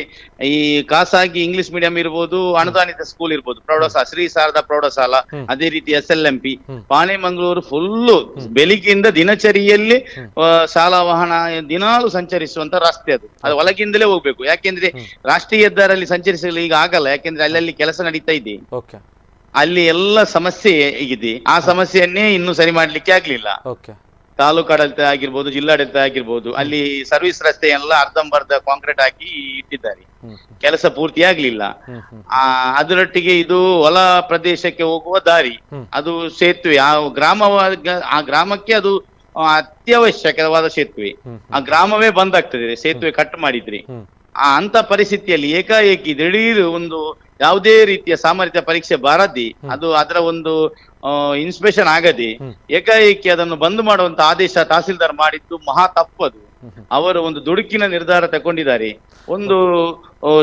ಈ ಖಾಸಗಿ ಇಂಗ್ಲಿಷ್ ಮೀಡಿಯಂ ಇರ್ಬೋದು ಅನುದಾನಿತ ಸ್ಕೂಲ್ ಇರ್ಬೋದು. ಪ್ರೌಢಶಾಲ ಶ್ರೀ ಶಾರದಾ ಪ್ರೌಢಶಾಲಾ ಅದೇ ರೀತಿ ಎಸ್ ಎಲ್ ಎಂ ಪಿ ಹ್ಮ್. ಪಾಣೆಮಂಗಳೂರು ಫುಲ್ಲು ಬೆಳಿಗ್ಗೆಯಿಂದ ದಿನಚರಿಯಲ್ಲಿ ಸಾಲ ಶಾಲಾ ವಾಹನ ದಿನಾಲು ಸಂಚರಿಸುವಂತ ರಸ್ತೆ ಅದು. ಅದು ಒಳಗಿಂದಲೇ ಹೋಗ್ಬೇಕು. ಯಾಕೆಂದ್ರೆ ರಾಷ್ಟ್ರೀಯ ಹೆದ್ದಾರಲ್ಲಿ ಸಂಚರಿಸಲು ಈಗ ಆಗಲ್ಲ. ಯಾಕೆಂದ್ರೆ ಅಲ್ಲಲ್ಲಿ ಕೆಲಸ ನಡೀತಾ ಇದೆ. ಅಲ್ಲಿ ಎಲ್ಲ ಸಮಸ್ಯೆ ಇದೆ ಆ ಸಮಸ್ಯೆಯನ್ನೇ ಇನ್ನು ಸರಿ ಮಾಡ್ಲಿಕ್ಕೆ ಆಗ್ಲಿಲ್ಲ. ಓಕೆ. ತಾಲೂಕಾಡಳಿತ ಆಗಿರ್ಬೋದು ಜಿಲ್ಲಾಡಳಿತ ಆಗಿರ್ಬೋದು ಅಲ್ಲಿ ಸರ್ವಿಸ್ ರಸ್ತೆ ಎಲ್ಲ ಅರ್ಧಂಬರ್ಧ ಕಾಂಕ್ರೀಟ್ ಹಾಕಿ ಇಟ್ಟಿದ್ದಾರೆ. ಕೆಲಸ ಪೂರ್ತಿ ಆಗ್ಲಿಲ್ಲ. ಅದರೊಟ್ಟಿಗೆ ಇದು ಹೊಲ ಪ್ರದೇಶಕ್ಕೆ ಹೋಗುವ ದಾರಿ ಅದು ಸೇತುವೆ. ಆ ಗ್ರಾಮ ಆ ಗ್ರಾಮಕ್ಕೆ ಅದು ಅತ್ಯವಶ್ಯಕವಾದ ಸೇತುವೆ. ಆ ಗ್ರಾಮವೇ ಬಂದ್ ಆಗ್ತದೆ ಸೇತುವೆ ಕಟ್ ಮಾಡಿದ್ರೆ. ಆ ಅಂತ ಪರಿಸ್ಥಿತಿಯಲ್ಲಿ ಏಕಾಏಕಿ ದಿಢೀರ್ ಒಂದು ಯಾವುದೇ ರೀತಿಯ ಸಾಮರ್ಥ್ಯ ಪರೀಕ್ಷೆ ಬಾರದಿ ಅದು ಅದರ ಒಂದು ಇನ್ಸ್ಪೆಕ್ಷನ್ ಆಗದೆ. ಏಕಾಏಕಿ ಅದನ್ನು ಬಂದ್ ಮಾಡುವಂತ ಆದೇಶ ತಹಸೀಲ್ದಾರ್ ಮಾಡಿದ್ದು ಮಹಾ ತಪ್ಪದು. ಅವರು ಒಂದು ದುಡುಕಿನ ನಿರ್ಧಾರ ತಗೊಂಡಿದ್ದಾರೆ. ಒಂದು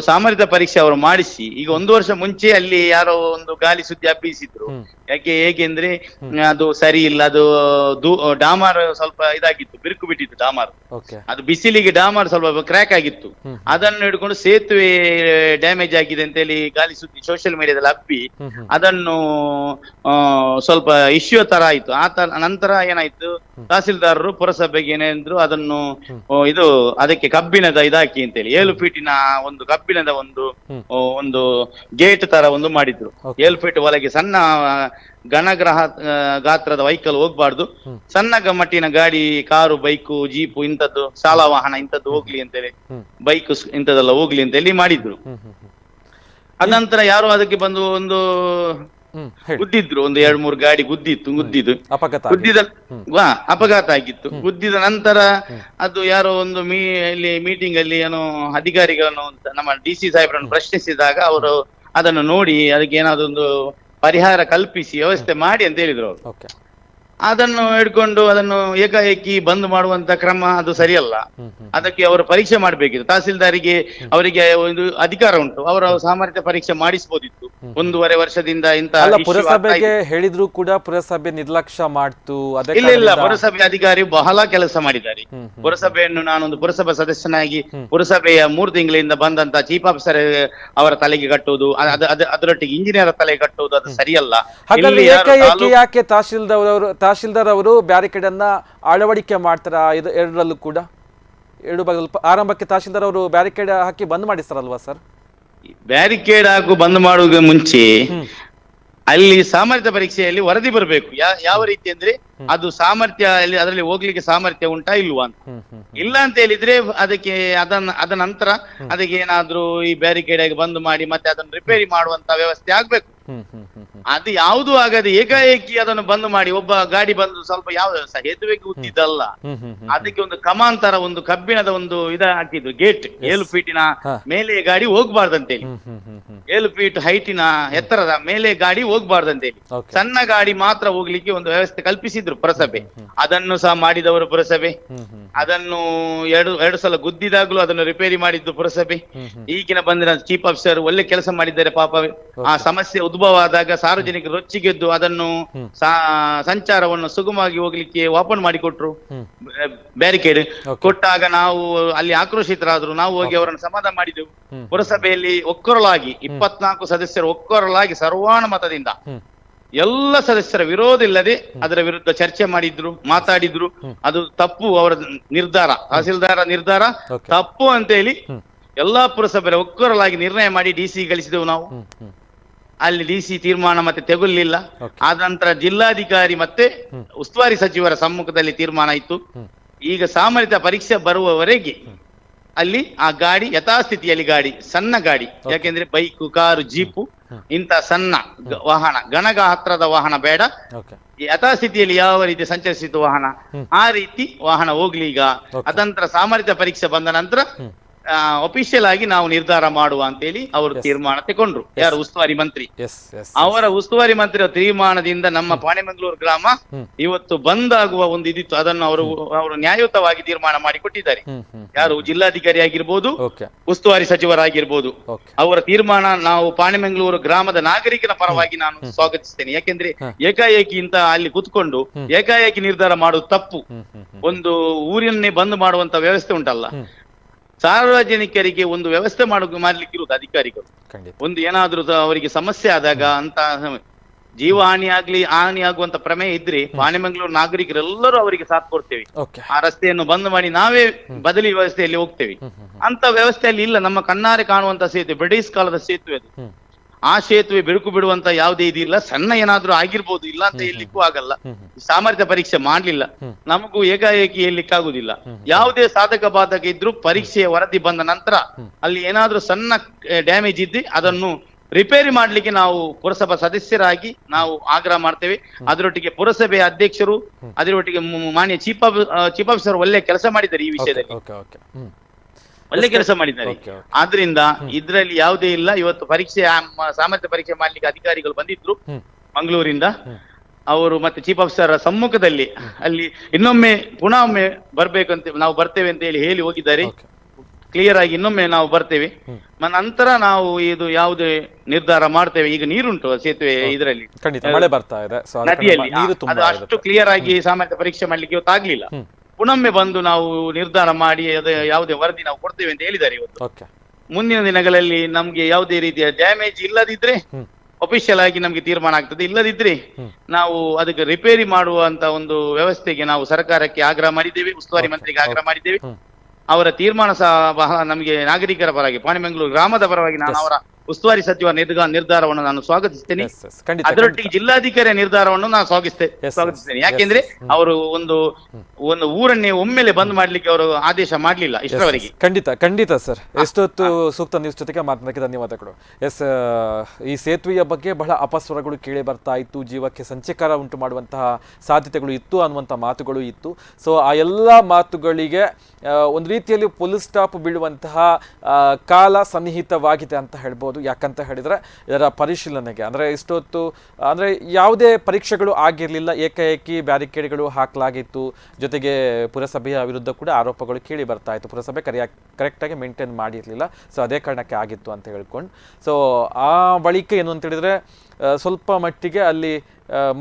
ಸಾಮರ್ಥ್ಯ ಪರೀಕ್ಷೆ ಅವರು ಮಾಡಿಸಿ. ಈಗ ಒಂದು ವರ್ಷ ಮುಂಚೆ ಅಲ್ಲಿ ಯಾರೋ ಒಂದು ಗಾಲಿ ಸುದ್ದಿ ಹಬ್ಬಿಸಿದ್ರು. ಯಾಕೆ ಹೇಗೆಂದ್ರೆ ಅದು ಸರಿ ಇಲ್ಲ ಅದು ಡಾಮರ್ ಸ್ವಲ್ಪ ಇದಾಗಿತ್ತು ಬಿರುಕು ಬಿಟ್ಟಿತ್ತು ಡಾಮರ್. ಅದು ಬಿಸಿಲಿಗೆ ಡಾಮರ್ ಸ್ವಲ್ಪ ಕ್ರ್ಯಾಕ್ ಆಗಿತ್ತು. ಅದನ್ನು ಹಿಡ್ಕೊಂಡು ಸೇತುವೆ ಡ್ಯಾಮೇಜ್ ಆಗಿದೆ ಅಂತ ಹೇಳಿ ಗಾಲಿ ಸುದ್ದಿ ಸೋಷಿಯಲ್ ಮೀಡಿಯಾದಲ್ಲಿ ಹಬ್ಬಿ ಅದನ್ನು ಸ್ವಲ್ಪ ಇಶ್ಯೂ ತರ ಆಯ್ತು. ಆ ತರ ನಂತರ ಏನಾಯ್ತು? ತಹಸೀಲ್ದಾರರು ಪುರಸಭೆಗೆ ಏನೇಂದ್ರು ಅದನ್ನು ಇದು ಅದಕ್ಕೆ ಕಬ್ಬಿಣದ ಇದಾಕಿ ಅಂತೇಳಿ ಏಳು ಫೀಟಿನ ಒಂದು ಕಬ್ಬಿಣದ ಒಂದು ಒಂದು ಗೇಟ್ ತರ ಒಂದು ಮಾಡಿದ್ರು. ಏಳು ಫೀಟ್ ಒಳಗೆ ಸಣ್ಣ ಗಣಗ್ರಹ ಗಾತ್ರದ ವೆಹಿಕಲ್ ಹೋಗ್ಬಾರ್ದು. ಸಣ್ಣ ಗಮ್ಮಟ್ಟಿನ ಗಾಡಿ ಕಾರು ಬೈಕು ಜೀಪು ಇಂಥದ್ದು ಶಾಲಾ ವಾಹನ ಇಂಥದ್ದು ಹೋಗ್ಲಿ ಅಂತೇಳಿ. ಬೈಕ್ ಇಂಥದ್ದೆಲ್ಲ ಹೋಗ್ಲಿ ಮಾಡಿದ್ರು. ಹ್ಮ್ ಹ್ಮ್ ಹ್ಮ್. ಅನಂತರ ಯಾರು ಅದಕ್ಕೆ ಬಂದು ಒಂದು ಹೇಳಿ ಗುದ್ದಿದ್ರು ಒಂದು ಎರಡು ಮೂರು ಗಾಡಿ ಗುದ್ದಿತ್ತು ಗುದ್ದಿದ್ದು. ಗುದ್ದಿದ ವಾ ಅಪಘಾತ ಆಗಿತ್ತು. ಗುದ್ದಿದ ನಂತರ ಅದು ಯಾರೋ ಒಂದು ಮೀ ಇಲ್ಲಿ ಮೀಟಿಂಗ್ ಅಲ್ಲಿ ಏನೋ ಅಧಿಕಾರಿಗಳನ್ನು ನಮ್ಮ ಡಿ ಸಿ ಸಾಹೇಬ್ರನ್ನು ಪ್ರಶ್ನಿಸಿದಾಗ ಅವರು ಅದನ್ನು ನೋಡಿ ಅದಕ್ಕೆ ಏನಾದ್ರು ಒಂದು ಪರಿಹಾರ ಕಲ್ಪಿಸಿ ವ್ಯವಸ್ಥೆ ಮಾಡಿ ಅಂತ ಹೇಳಿದ್ರು ಅವರು. ಅದನ್ನು ಹಿಡ್ಕೊಂಡು ಅದನ್ನು ಏಕಾಏಕಿ ಬಂದ್ ಮಾಡುವಂತ ಕ್ರಮ ಅದು ಸರಿಯಲ್ಲ. ಅದಕ್ಕೆ ಅವರು ಪರೀಕ್ಷೆ ಮಾಡಬೇಕಿತ್ತು. ತಹಸೀಲ್ದಾರಿಗೆ ಅವರಿಗೆ ಒಂದು ಅಧಿಕಾರ ಉಂಟು. ಅವರ ಸಾಮರ್ಥ್ಯ ಪರೀಕ್ಷೆ ಮಾಡಿಸಬಹುದಿತ್ತು ಒಂದೂವರೆ ವರ್ಷದಿಂದ ಇಂತ ಪುರಸಭೆಗೆ. ಹೇಳಿದ್ರು ಕೂಡ ಪುರಸಭೆ ನಿರ್ಲಕ್ಷ್ಯ ಮಾಡ್ತು. ಇಲ್ಲ ಇಲ್ಲ. ಪುರಸಭೆ ಅಧಿಕಾರಿ ಬಹಳ ಕೆಲಸ ಮಾಡಿದ್ದಾರೆ. ಪುರಸಭೆಯನ್ನು ನಾನು ನಾನೊಂದು ಪುರಸಭಾ ಸದಸ್ಯನಾಗಿ ಪುರಸಭೆಯ ಮೂರು ತಿಂಗಳಿಂದ ಬಂದಂತ ಚೀಫ್ ಆಫೀಸರ್ ಅವರ ತಲೆಗೆ ಕಟ್ಟುವುದು ಅದ- ಅದ- ಅದ- ಅದರೊಟ್ಟಿಗೆ ಇಂಜಿನಿಯರ್ ತಲೆಗೆ ಕಟ್ಟುವುದು ಅದು ಸರಿಯಲ್ಲ. ಯಾಕೆ ತಹಶೀಲ್ದಾರ್ ಅವರು ತಹಶೀಲ್ದಾರ್ ಅವರು ಬ್ಯಾರಿಕೇಡ್ ಅನ್ನ ಅಳವಡಿಕೆ ಮಾಡ್ತಾರ? ಇದು ಎರಡರಲ್ಲೂ ಕೂಡ? ಎರಡು ಆರಂಭಕ್ಕೆ ತಹಶೀಲ್ದಾರ್ ಅವರು ಬ್ಯಾರಿಕೇಡ್ ಹಾಕಿ ಬಂದ್ ಮಾಡಿಸ್ತಾರಲ್ವಾ ಸರ್? ಬ್ಯಾರಿಕೇಡ್ ಹಾಕು ಬಂದ್ ಮಾಡುವ ಮುಂಚೆ ಅಲ್ಲಿ ಸಾಮರ್ಥ್ಯ ಪರೀಕ್ಷೆಯಲ್ಲಿ ವರದಿ ಬರಬೇಕು. ಯಾವ ರೀತಿ ಅಂದ್ರೆ ಅದು ಸಾಮರ್ಥ್ಯ ಅಲ್ಲಿ ಅದರಲ್ಲಿ ಹೋಗ್ಲಿಕ್ಕೆ ಸಾಮರ್ಥ್ಯ ಉಂಟಾ ಇಲ್ವಾ ಅಂತ. ಇಲ್ಲ ಅಂತ ಹೇಳಿದ್ರೆ ಅದಕ್ಕೆ ಅದನ್ನ ಅದ ನಂತರ ಅದಕ್ಕೆ ಏನಾದ್ರೂ ಈ ಬ್ಯಾರಿಕೇಡ್ ಆಗಿ ಬಂದ್ ಮಾಡಿ ಮತ್ತೆ ಅದನ್ನು ರಿಪೇರಿ ಮಾಡುವಂತ ವ್ಯವಸ್ಥೆ ಆಗ್ಬೇಕು. ಅದು ಯಾವುದು ಆಗದೆ ಏಕಾಏಕಿ ಅದನ್ನು ಬಂದ್ ಮಾಡಿ ಒಬ್ಬ ಗಾಡಿ ಬಂದು ಸ್ವಲ್ಪ ಯಾವ ಸೇತುವೆಗೆ ಉದ್ದಿದ್ದಲ್ಲ ಅದಕ್ಕೆ ಒಂದು ಕಮಾಂತರ ಒಂದು ಕಬ್ಬಿಣದ ಒಂದು ಇದ ಹಾಕಿದ್ರು ಗೇಟ್ ಏಳು ಫೀಟಿನ ಮೇಲೆ ಗಾಡಿ ಹೋಗ್ಬಾರ್ದಂತೇಳಿ. ಏಳು ಫೀಟ್ ಹೈಟಿನ ಎತ್ತರದ ಮೇಲೆ ಗಾಡಿ ಹೋಗ್ಬಾರ್ದಂತೇಳಿ. ಸಣ್ಣ ಗಾಡಿ ಮಾತ್ರ ಹೋಗ್ಲಿಕ್ಕೆ ಒಂದು ವ್ಯವಸ್ಥೆ ಕಲ್ಪಿಸಿದ್ರು ಪುರಸಭೆ. ಅದನ್ನು ಸಹ ಮಾಡಿದವರು ಪುರಸಭೆ. ಅದನ್ನು ಎರಡು ಎರಡು ಸಲ ಗುದ್ದಿದಾಗ್ಲೂ ಅದನ್ನು ರಿಪೇರಿ ಮಾಡಿದ್ದು ಪುರಸಭೆ. ಈಗಿನ ಬಂದಿನ ಚೀಫ್ ಆಫೀಸರ್ ಒಳ್ಳೆ ಕೆಲಸ ಮಾಡಿದ್ದಾರೆ ಪಾಪ ಆ ಸಮಸ್ಯೆ ಉದ್ಭವ ಆದಾಗ ಸಾರ್ವಜನಿಕರು ರೊಚ್ಚಿಗೆದ್ದು ಅದನ್ನು ಸಂಚಾರವನ್ನು ಸುಗಮವಾಗಿ ಹೋಗ್ಲಿಕ್ಕೆ ಓಪನ್ ಮಾಡಿಕೊಟ್ರು. ಕೊಟ್ರು ಬ್ಯಾರಿಕೇಡ್. ಕೊಟ್ಟಾಗ ನಾವು ಅಲ್ಲಿ ಆಕ್ರೋಶಿತರಾದ್ರು. ನಾವು ಹೋಗಿ ಅವರನ್ನು ಸಮಾಧಾನ ಮಾಡಿದೆವು. ಪುರಸಭೆಯಲ್ಲಿ ಒಕ್ಕೊರಲಾಗಿ ಇಪ್ಪತ್ನಾಲ್ಕು ಸದಸ್ಯರು ಒಕ್ಕೊರಲಾಗಿ ಸರ್ವಾನುಮತದಿಂದ ಮತದಿಂದ ಎಲ್ಲ ಸದಸ್ಯರ ವಿರೋಧ ಇಲ್ಲದೆ ಅದರ ವಿರುದ್ಧ ಚರ್ಚೆ ಮಾಡಿದ್ರು ಮಾತಾಡಿದ್ರು. ಅದು ತಪ್ಪು ಅವರ ನಿರ್ಧಾರ ತಹಸೀಲ್ದಾರ ನಿರ್ಧಾರ ತಪ್ಪು ಅಂತ ಹೇಳಿ ಎಲ್ಲಾ ಪುರಸಭೆ ಒಕ್ಕೊರಲಾಗಿ ನಿರ್ಣಯ ಮಾಡಿ ಡಿಸಿ ಗಳಿಸಿದೆವು ನಾವು. ಅಲ್ಲಿ ಡಿ ಸಿ ತೀರ್ಮಾನ ಮತ್ತೆ ತೆಗೊಳ್ಳಿಲ್ಲ Okay. ಆದ ನಂತರ ಜಿಲ್ಲಾಧಿಕಾರಿ ಮತ್ತೆ ಉಸ್ತುವಾರಿ ಸಚಿವರ ಸಮ್ಮುಖದಲ್ಲಿ ತೀರ್ಮಾನ ಇತ್ತು. ಈಗ ಸಾಮರ್ಥ್ಯ ಪರೀಕ್ಷೆ ಬರುವವರೆಗೆ ಅಲ್ಲಿ ಆ ಗಾಡಿ ಯಥಾಸ್ಥಿತಿಯಲ್ಲಿ ಗಾಡಿ ಸಣ್ಣ ಗಾಡಿ ಯಾಕೆಂದ್ರೆ ಬೈಕು ಕಾರು ಜೀಪು ಇಂತ ಸಣ್ಣ ವಾಹನ ಗಣಗ ಹತ್ರದ ವಾಹನ ಬೇಡ. ಯಥಾಸ್ಥಿತಿಯಲ್ಲಿ ಯಾವ ರೀತಿ ಸಂಚರಿಸಿತು ವಾಹನ? ಆ ರೀತಿ ವಾಹನ ಹೋಗ್ಲಿ ಈಗ. ಅದಂತರ ಸಾಮರ್ಥ್ಯ ಪರೀಕ್ಷೆ ಬಂದ ನಂತರ. ಅಫಿಷಿಯಲ್ ಆಗಿ ನಾವು ನಿರ್ಧಾರ ಮಾಡುವ ಅಂತ ಹೇಳಿ ಅವರು. ತೀರ್ಮಾನ ತಗೊಂಡ್ರು. ಯಾರು ಉಸ್ತುವಾರಿ ಮಂತ್ರಿ? ಅವರ ಉಸ್ತುವಾರಿ ಮಂತ್ರಿ ತೀರ್ಮಾನದಿಂದ ನಮ್ಮ ಪಾಣೆಮಂಗಳೂರು ಗ್ರಾಮ ಇವತ್ತು ಬಂದ್ ಆಗುವ ಒಂದು ಇದಿತ್ತು. ಅದನ್ನು ಅವರು ಅವರು ನ್ಯಾಯಯುತವಾಗಿ ತೀರ್ಮಾನ ಮಾಡಿ ಕೊಟ್ಟಿದ್ದಾರೆ. ಯಾರು ಜಿಲ್ಲಾಧಿಕಾರಿ ಆಗಿರ್ಬೋದು ಉಸ್ತುವಾರಿ ಸಚಿವರಾಗಿರ್ಬೋದು ಅವರ ತೀರ್ಮಾನ ನಾವು ಪಾಣೆಮಂಗ್ಳೂರು ಗ್ರಾಮದ ನಾಗರಿಕನ ಪರವಾಗಿ ನಾನು ಸ್ವಾಗತಿಸ್ತೇನೆ. ಯಾಕೆಂದ್ರೆ. ಏಕಾಏಕಿ ಇಂತ ಅಲ್ಲಿ ಕುತ್ಕೊಂಡು ಏಕಾಏಕಿ ನಿರ್ಧಾರ ಮಾಡುವುದು ತಪ್ಪು. ಒಂದು ಊರಿನನ್ನೇ ಬಂದ್ ಮಾಡುವಂತ ವ್ಯವಸ್ಥೆ ಉಂಟಲ್ಲ. ಸಾರ್ವಜನಿಕರಿಗೆ ಒಂದು ವ್ಯವಸ್ಥೆ ಮಾಡ ಮಾಡ್ಲಿಕ್ಕೆ ಇರುವುದು ಅಧಿಕಾರಿಗಳು ಒಂದು ಏನಾದ್ರೂ ಅವರಿಗೆ ಸಮಸ್ಯೆ ಆದಾಗ ಅಂತ ಜೀವ ಹಾನಿ ಆಗ್ಲಿ ಹಾನಿ ಆಗುವಂತ ಪ್ರಮೇಯ ಇದ್ರೆ ಪಾಣೆಮಂಗಳೂರು ನಾಗರಿಕರೆಲ್ಲರೂ ಅವರಿಗೆ ಸಾಥ್ ಕೊಡ್ತೇವೆ. ಆ ರಸ್ತೆಯನ್ನು ಬಂದ್ ಮಾಡಿ ನಾವೇ ಬದಲಿ ವ್ಯವಸ್ಥೆಯಲ್ಲಿ ಹೋಗ್ತೇವೆ. ಅಂತ ವ್ಯವಸ್ಥೆಯಲ್ಲಿ ಇಲ್ಲ ನಮ್ಮ ಕಣ್ಣಾರೆ ಕಾಣುವಂತ ಸೇತುವೆ ಬ್ರಿಟಿಷ್ ಕಾಲದ ಸೇತುವೆ ಅದು. ಆ ಸೇತುವೆ ಬೆಳಕು ಬಿಡುವಂತ ಯಾವುದೇ ಇದಿಲ್ಲ ಸಣ್ಣ ಏನಾದ್ರೂ ಆಗಿರ್ಬೋದು ಇಲ್ಲ ಅಂತ ಹೇಳಲಿಕ್ಕೂ ಆಗಲ್ಲ. ಸಾಮರ್ಥ್ಯ ಪರೀಕ್ಷೆ ಮಾಡ್ಲಿಲ್ಲ. ನಮಗೂ ಏಕಾಏಕಿ ಹೇಳಲಿಕ್ಕಾಗುದಿಲ್ಲ ಯಾವುದೇ ಸಾಧಕ ಬಾಧಕ ಇದ್ರೂ ಪರೀಕ್ಷೆಯ ವರದಿ ಬಂದ ನಂತರ ಅಲ್ಲಿ ಏನಾದ್ರೂ ಸಣ್ಣ ಡ್ಯಾಮೇಜ್ ಇದ್ದು ಅದನ್ನು ರಿಪೇರಿ ಮಾಡ್ಲಿಕ್ಕೆ ನಾವು ಪುರಸಭಾ ಸದಸ್ಯರಾಗಿ ನಾವು ಆಗ್ರಹ ಮಾಡ್ತೇವೆ. ಅದರೊಟ್ಟಿಗೆ ಪುರಸಭೆಯ ಅಧ್ಯಕ್ಷರು ಅದರೊಟ್ಟಿಗೆ ಮಾನ್ಯ ಚೀಫ್ ಚೀಫ್ ಆಫೀಸರ್ ಒಳ್ಳೆ ಕೆಲಸ ಮಾಡಿದ್ದಾರೆ ಈ ವಿಷಯದಲ್ಲಿ. ಒಳ್ಳೆ ಕೆಲಸ ಮಾಡಿದ್ದಾರೆ. ಆದ್ರಿಂದ ಇದ್ರಲ್ಲಿ ಯಾವುದೇ ಇಲ್ಲ. ಇವತ್ತು ಪರೀಕ್ಷೆ ಸಾಮರ್ಥ್ಯ ಪರೀಕ್ಷೆ ಮಾಡ್ಲಿಕ್ಕೆ ಅಧಿಕಾರಿಗಳು ಬಂದಿದ್ರು. ಮಂಗಳೂರಿಂದ. ಅವರು ಮತ್ತೆ ಚೀಫ್ ಆಫೀಸರ್ ಸಮ್ಮುಖದಲ್ಲಿ ಅಲ್ಲಿ ಇನ್ನೊಮ್ಮೆ ಪುನಃ ಒಮ್ಮೆ ಬರ್ಬೇಕಂತ ನಾವು ಬರ್ತೇವೆ ಅಂತ ಹೇಳಿ ಹೇಳಿ ಹೋಗಿದ್ದಾರೆ. ಕ್ಲಿಯರ್ ಆಗಿ ಇನ್ನೊಮ್ಮೆ ನಾವು ಬರ್ತೇವೆ. ನಂತರ ನಾವು ಇದು ಯಾವುದೇ ನಿರ್ಧಾರ ಮಾಡ್ತೇವೆ. ಈಗ ನೀರುಂಟು ಸೇತುವೆ ಇದರಲ್ಲಿ. ಖಂಡಿತ. ಮಳೆ ಬರ್ತಾ ನದಿಯಲ್ಲಿ. ನೀರು ತುಂಬಾ ಅಷ್ಟು ಕ್ಲಿಯರ್ ಆಗಿ ಸಾಮರ್ಥ್ಯ ಪರೀಕ್ಷೆ ಮಾಡ್ಲಿಕ್ಕೆ ಇವತ್ತು ಆಗ್ಲಿಲ್ಲ. ಹ್ಮ್. ಪುನೊಮ್ಮೆ ಬಂದು ನಾವು ನಿರ್ಧಾರ ಮಾಡಿ ಅದೇ ಯಾವುದೇ ವರದಿ ನಾವು ಕೊಡ್ತೇವೆ ಅಂತ ಹೇಳಿದ್ದಾರೆ ಇವತ್ತು. ಓಕೆ. ಮುಂದಿನ ದಿನಗಳಲ್ಲಿ ನಮ್ಗೆ ಯಾವುದೇ ರೀತಿಯ ಡ್ಯಾಮೇಜ್ ಇಲ್ಲದಿದ್ರೆ. ಅಫಿಷಿಯಲ್ ಆಗಿ ನಮ್ಗೆ ತೀರ್ಮಾನ ಆಗ್ತದೆ. ಇಲ್ಲದಿದ್ರೆ ನಾವು ಅದಕ್ಕೆ ರಿಪೇರಿ ಮಾಡುವಂತ ಒಂದು ವ್ಯವಸ್ಥೆಗೆ ನಾವು ಸರ್ಕಾರಕ್ಕೆ ಆಗ್ರಹ ಮಾಡಿದ್ದೇವೆ ಉಸ್ತುವಾರಿ ಮಂತ್ರಿಗೆ ಆಗ್ರಹ. ಮಾಡಿದ್ದೇವೆ. ಅವರ ತೀರ್ಮಾನ ಸಹ ಬಹಳ ನಮಗೆ ನಾಗರಿಕರ ಪರವಾಗಿ ಪಾಣಿಮಂಗ್ಳೂರು ಗ್ರಾಮದ ಪರವಾಗಿ ನಾನು ಅವರ ಉಸ್ತುವಾರಿ ಸಚಿವ ನಿರ್ಗ- ನಿರ್ಧಾರವನ್ನು ನಾನು ಸ್ವಾಗತಿಸ್ತೇನೆ. ಅದರೊಟ್ಟಿಗೆ ಜಿಲ್ಲಾಧಿಕಾರಿಯ ನಿರ್ಧಾರವನ್ನು ನಾನು ಸ್ವಾಗತಿಸ್ತೇ ಸ್ವಾಗತಿಸ್ತೇನೆ. ಯಾಕೆಂದ್ರೆ ಅವರು ಒಂದು ಒಂದು ಊರನ್ನೇ ಒಮ್ಮೆಲೆ ಬಂದ್ ಮಾಡ್ಲಿಕ್ಕೆ ಅವರು ಆದೇಶ ಮಾಡ್ಲಿಲ್ಲ ಇಷ್ಟರವರೆಗೆ. ಖಂಡಿತ ಖಂಡಿತ ಸರ್. ಎಷ್ಟೊತ್ತು ಸೂಕ್ತ ನ್ಯೂಸ್ ಜೊತೆಗೆ ಮಾತನಾಡಕ್ಕೆ ಧನ್ಯವಾದಗಳು. ಎಸ್ ಈ ಸೇತುವೆಯ ಬಗ್ಗೆ ಬಹಳ ಅಪಸ್ವರಗಳು ಕೇಳಿ ಬರ್ತಾ ಇತ್ತು. ಜೀವಕ್ಕೆ ಸಂಚಕಾರ ಉಂಟು ಮಾಡುವಂತಹ ಸಾಧ್ಯತೆಗಳು ಇತ್ತು ಅನ್ನುವಂತಹ ಮಾತುಗಳು ಇತ್ತು. ಸೊ ಆ ಎಲ್ಲ ಮಾತುಗಳಿಗೆ ಒಂದು ರೀತಿಯಲ್ಲಿ ಫುಲ್ ಸ್ಟಾಪ್ ಬೀಳುವಂತಹ ಕಾಲ ಸನ್ನಿಹಿತವಾಗಿದೆ ಅಂತ ಹೇಳ್ಬೋದು. ಯಾಕಂತ ಹೇಳಿದರೆ ಇದರ ಪರಿಶೀಲನೆಗೆ. ಅಂದರೆ ಇಷ್ಟೊತ್ತು, ಅಂದರೆ ಯಾವುದೇ ಪರೀಕ್ಷೆಗಳು ಆಗಿರಲಿಲ್ಲ, ಏಕಾಏಕಿ ಬ್ಯಾರಿಕೇಡ್ಗಳು ಹಾಕಲಾಗಿತ್ತು. ಜೊತೆಗೆ ಪುರಸಭೆಯ ವಿರುದ್ಧ ಕೂಡ ಆರೋಪಗಳು ಕೇಳಿ ಬರ್ತಾ ಇತ್ತು. ಪುರಸಭೆ ಕರೆಯ ಕರೆಕ್ಟಾಗಿ ಮೇಂಟೈನ್ ಮಾಡಿರಲಿಲ್ಲ. ಸೊ ಅದೇ ಕಾರಣಕ್ಕೆ ಆಗಿತ್ತು ಅಂತ ಹೇಳ್ಕೊಂಡು. ಸೊ ಆ ಬಳಿಕ ಏನು ಅಂತ ಹೇಳಿದರೆ ಸ್ವಲ್ಪ ಮಟ್ಟಿಗೆ ಅಲ್ಲಿ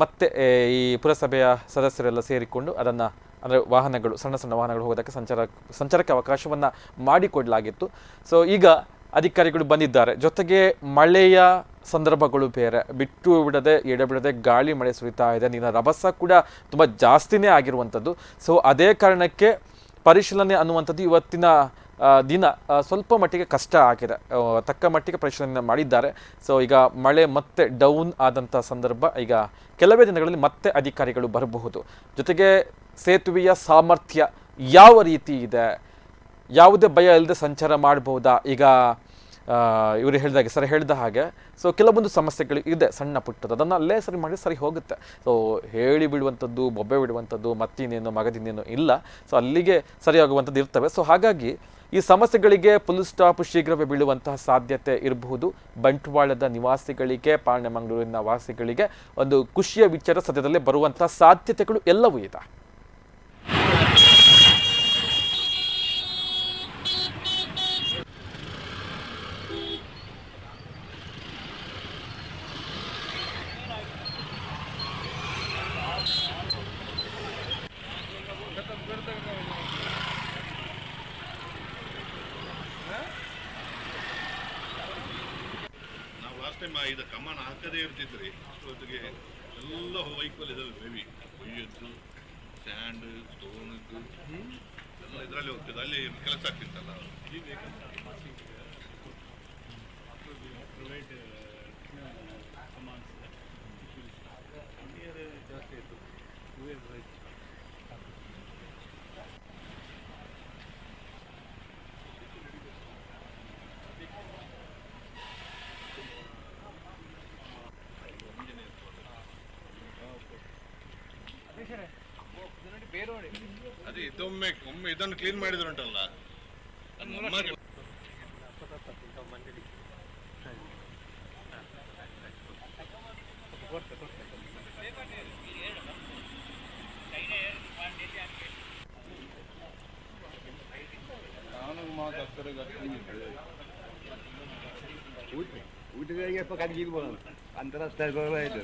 ಮತ್ತೆ, ಈ ಪುರಸಭೆಯ ಸದಸ್ಯರೆಲ್ಲ ಸೇರಿಕೊಂಡು ಅದನ್ನು ಅಂದರೆ ವಾಹನಗಳು, ಸಣ್ಣ ಸಣ್ಣ ವಾಹನಗಳು ಹೋಗೋದಕ್ಕೆ ಸಂಚಾರ, ಸಂಚಾರಕ್ಕೆ ಅವಕಾಶವನ್ನು ಮಾಡಿಕೊಡಲಾಗಿತ್ತು. ಸೊ ಈಗ ಅಧಿಕಾರಿಗಳು ಬಂದಿದ್ದಾರೆ. ಜೊತೆಗೆ ಮಳೆಯ ಸಂದರ್ಭಗಳು ಬೇರೆ. ಬಿಟ್ಟು ಬಿಡದೆ, ಎಡೆಬಿಡದೆ ಗಾಳಿ, ಮಳೆ ಸುರಿತಾ ಇದೆ. ನೀರಿನ ರಭಸ ಕೂಡ ತುಂಬ ಜಾಸ್ತಿನೇ ಆಗಿರುವಂಥದ್ದು. ಸೊ ಅದೇ ಕಾರಣಕ್ಕೆ ಪರಿಶೀಲನೆ ಅನ್ನುವಂಥದ್ದು ಇವತ್ತಿನ ದಿನ ಸ್ವಲ್ಪ ಮಟ್ಟಿಗೆ ಕಷ್ಟ ಆಗಿದೆ. ತಕ್ಕ ಮಟ್ಟಿಗೆ ಪರಿಶೀಲನೆ ಮಾಡಿದ್ದಾರೆ. ಸೊ ಈಗ ಮಳೆ ಮತ್ತೆ ಡೌನ್ ಆದಂಥ ಸಂದರ್ಭ, ಈಗ ಕೆಲವೇ ದಿನಗಳಲ್ಲಿ ಮತ್ತೆ ಅಧಿಕಾರಿಗಳು ಬರಬಹುದು. ಜೊತೆಗೆ ಸೇತುವೆಯ ಸಾಮರ್ಥ್ಯ ಯಾವ ರೀತಿ ಇದೆ? ಯಾವುದೇ ಭಯ ಇಲ್ಲದೆ ಸಂಚಾರ ಮಾಡಬಹುದಾ? ಈಗ ಇವರು ಹೇಳಿದಾಗೆ ಸರ್ ಹೇಳಿದ ಹಾಗೆ. ಸೊ ಕೆಲವೊಂದು ಸಮಸ್ಯೆಗಳು ಇದೆ, ಸಣ್ಣ ಪುಟ್ಟದ್ದು. ಅದನ್ನು ಅಲ್ಲೇ ಸರಿ ಮಾಡಿ ಸರಿ ಹೋಗುತ್ತೆ. ಸೊ ಹೇಳಿ ಬಿಡುವಂಥದ್ದು, ಬೊಬ್ಬೆ ಬಿಡುವಂಥದ್ದು, ಮತ್ತಿನ್ನೇನು, ಮಗದಿನ್ನೇನು ಇಲ್ಲ. ಸೊ ಅಲ್ಲಿಗೆ ಸರಿಯಾಗುವಂಥದ್ದು ಇರ್ತವೆ. ಸೊ ಹಾಗಾಗಿ ಈ ಸಮಸ್ಯೆಗಳಿಗೆ ಫುಲ್ ಸ್ಟಾಪ್ ಶೀಘ್ರವೇ ಬೀಳುವಂತಹ ಸಾಧ್ಯತೆ ಇರಬಹುದು. ಬಂಟ್ವಾಳದ ನಿವಾಸಿಗಳಿಗೆ ಪಾಣೆ ಮಂಗಳೂರಿನ ವಾಸಿಗಳಿಗೆ ಒಂದು ಖುಷಿಯ ವಿಚಾರ ಸದ್ಯದಲ್ಲೇ ಬರುವಂತಹ ಸಾಧ್ಯತೆಗಳು ಎಲ್ಲವೂ ಇದೆ ನಾವು ಲಾಸ್ಟ್ ಟೈಮ್ ಇದು ಕಮಾನ್ ಹಾಕದೇ ಇರ್ತಿದ್ರಿ ಅಷ್ಟೊತ್ತಿಗೆ ಎಲ್ಲ ವೈಕಲ್ ಇದಲ್ಲಿ ಮೇಬಿ ಒಯ್ಯದ್ದು ಸ್ಯಾಂಡ್ ಸ್ಟೋನ್ ಇದ್ದು ಇದರಲ್ಲಿ ಹೋಗ್ತದೆ ಅಲ್ಲಿ ಕೆಲಸ ಆಗ್ತಿತ್ತಲ್ಲ ಬೇರೆ ಜಾಸ್ತಿ ಟೂ ಇಯರ್ಸ್ ಆಯಿತು ಅದೇ ಇದೊಮ್ಮೆ ಒಮ್ಮೆ ಇದನ್ನು ಕ್ಲೀನ್ ಮಾಡಿದ್ರು ಉಂಟಲ್ಲ ಊಟಗಳಿಗೆ ಇರ್ಬೋದು. ಅಂತಾರಾಷ್ಟ್ರೀಯ ಆಯ್ತು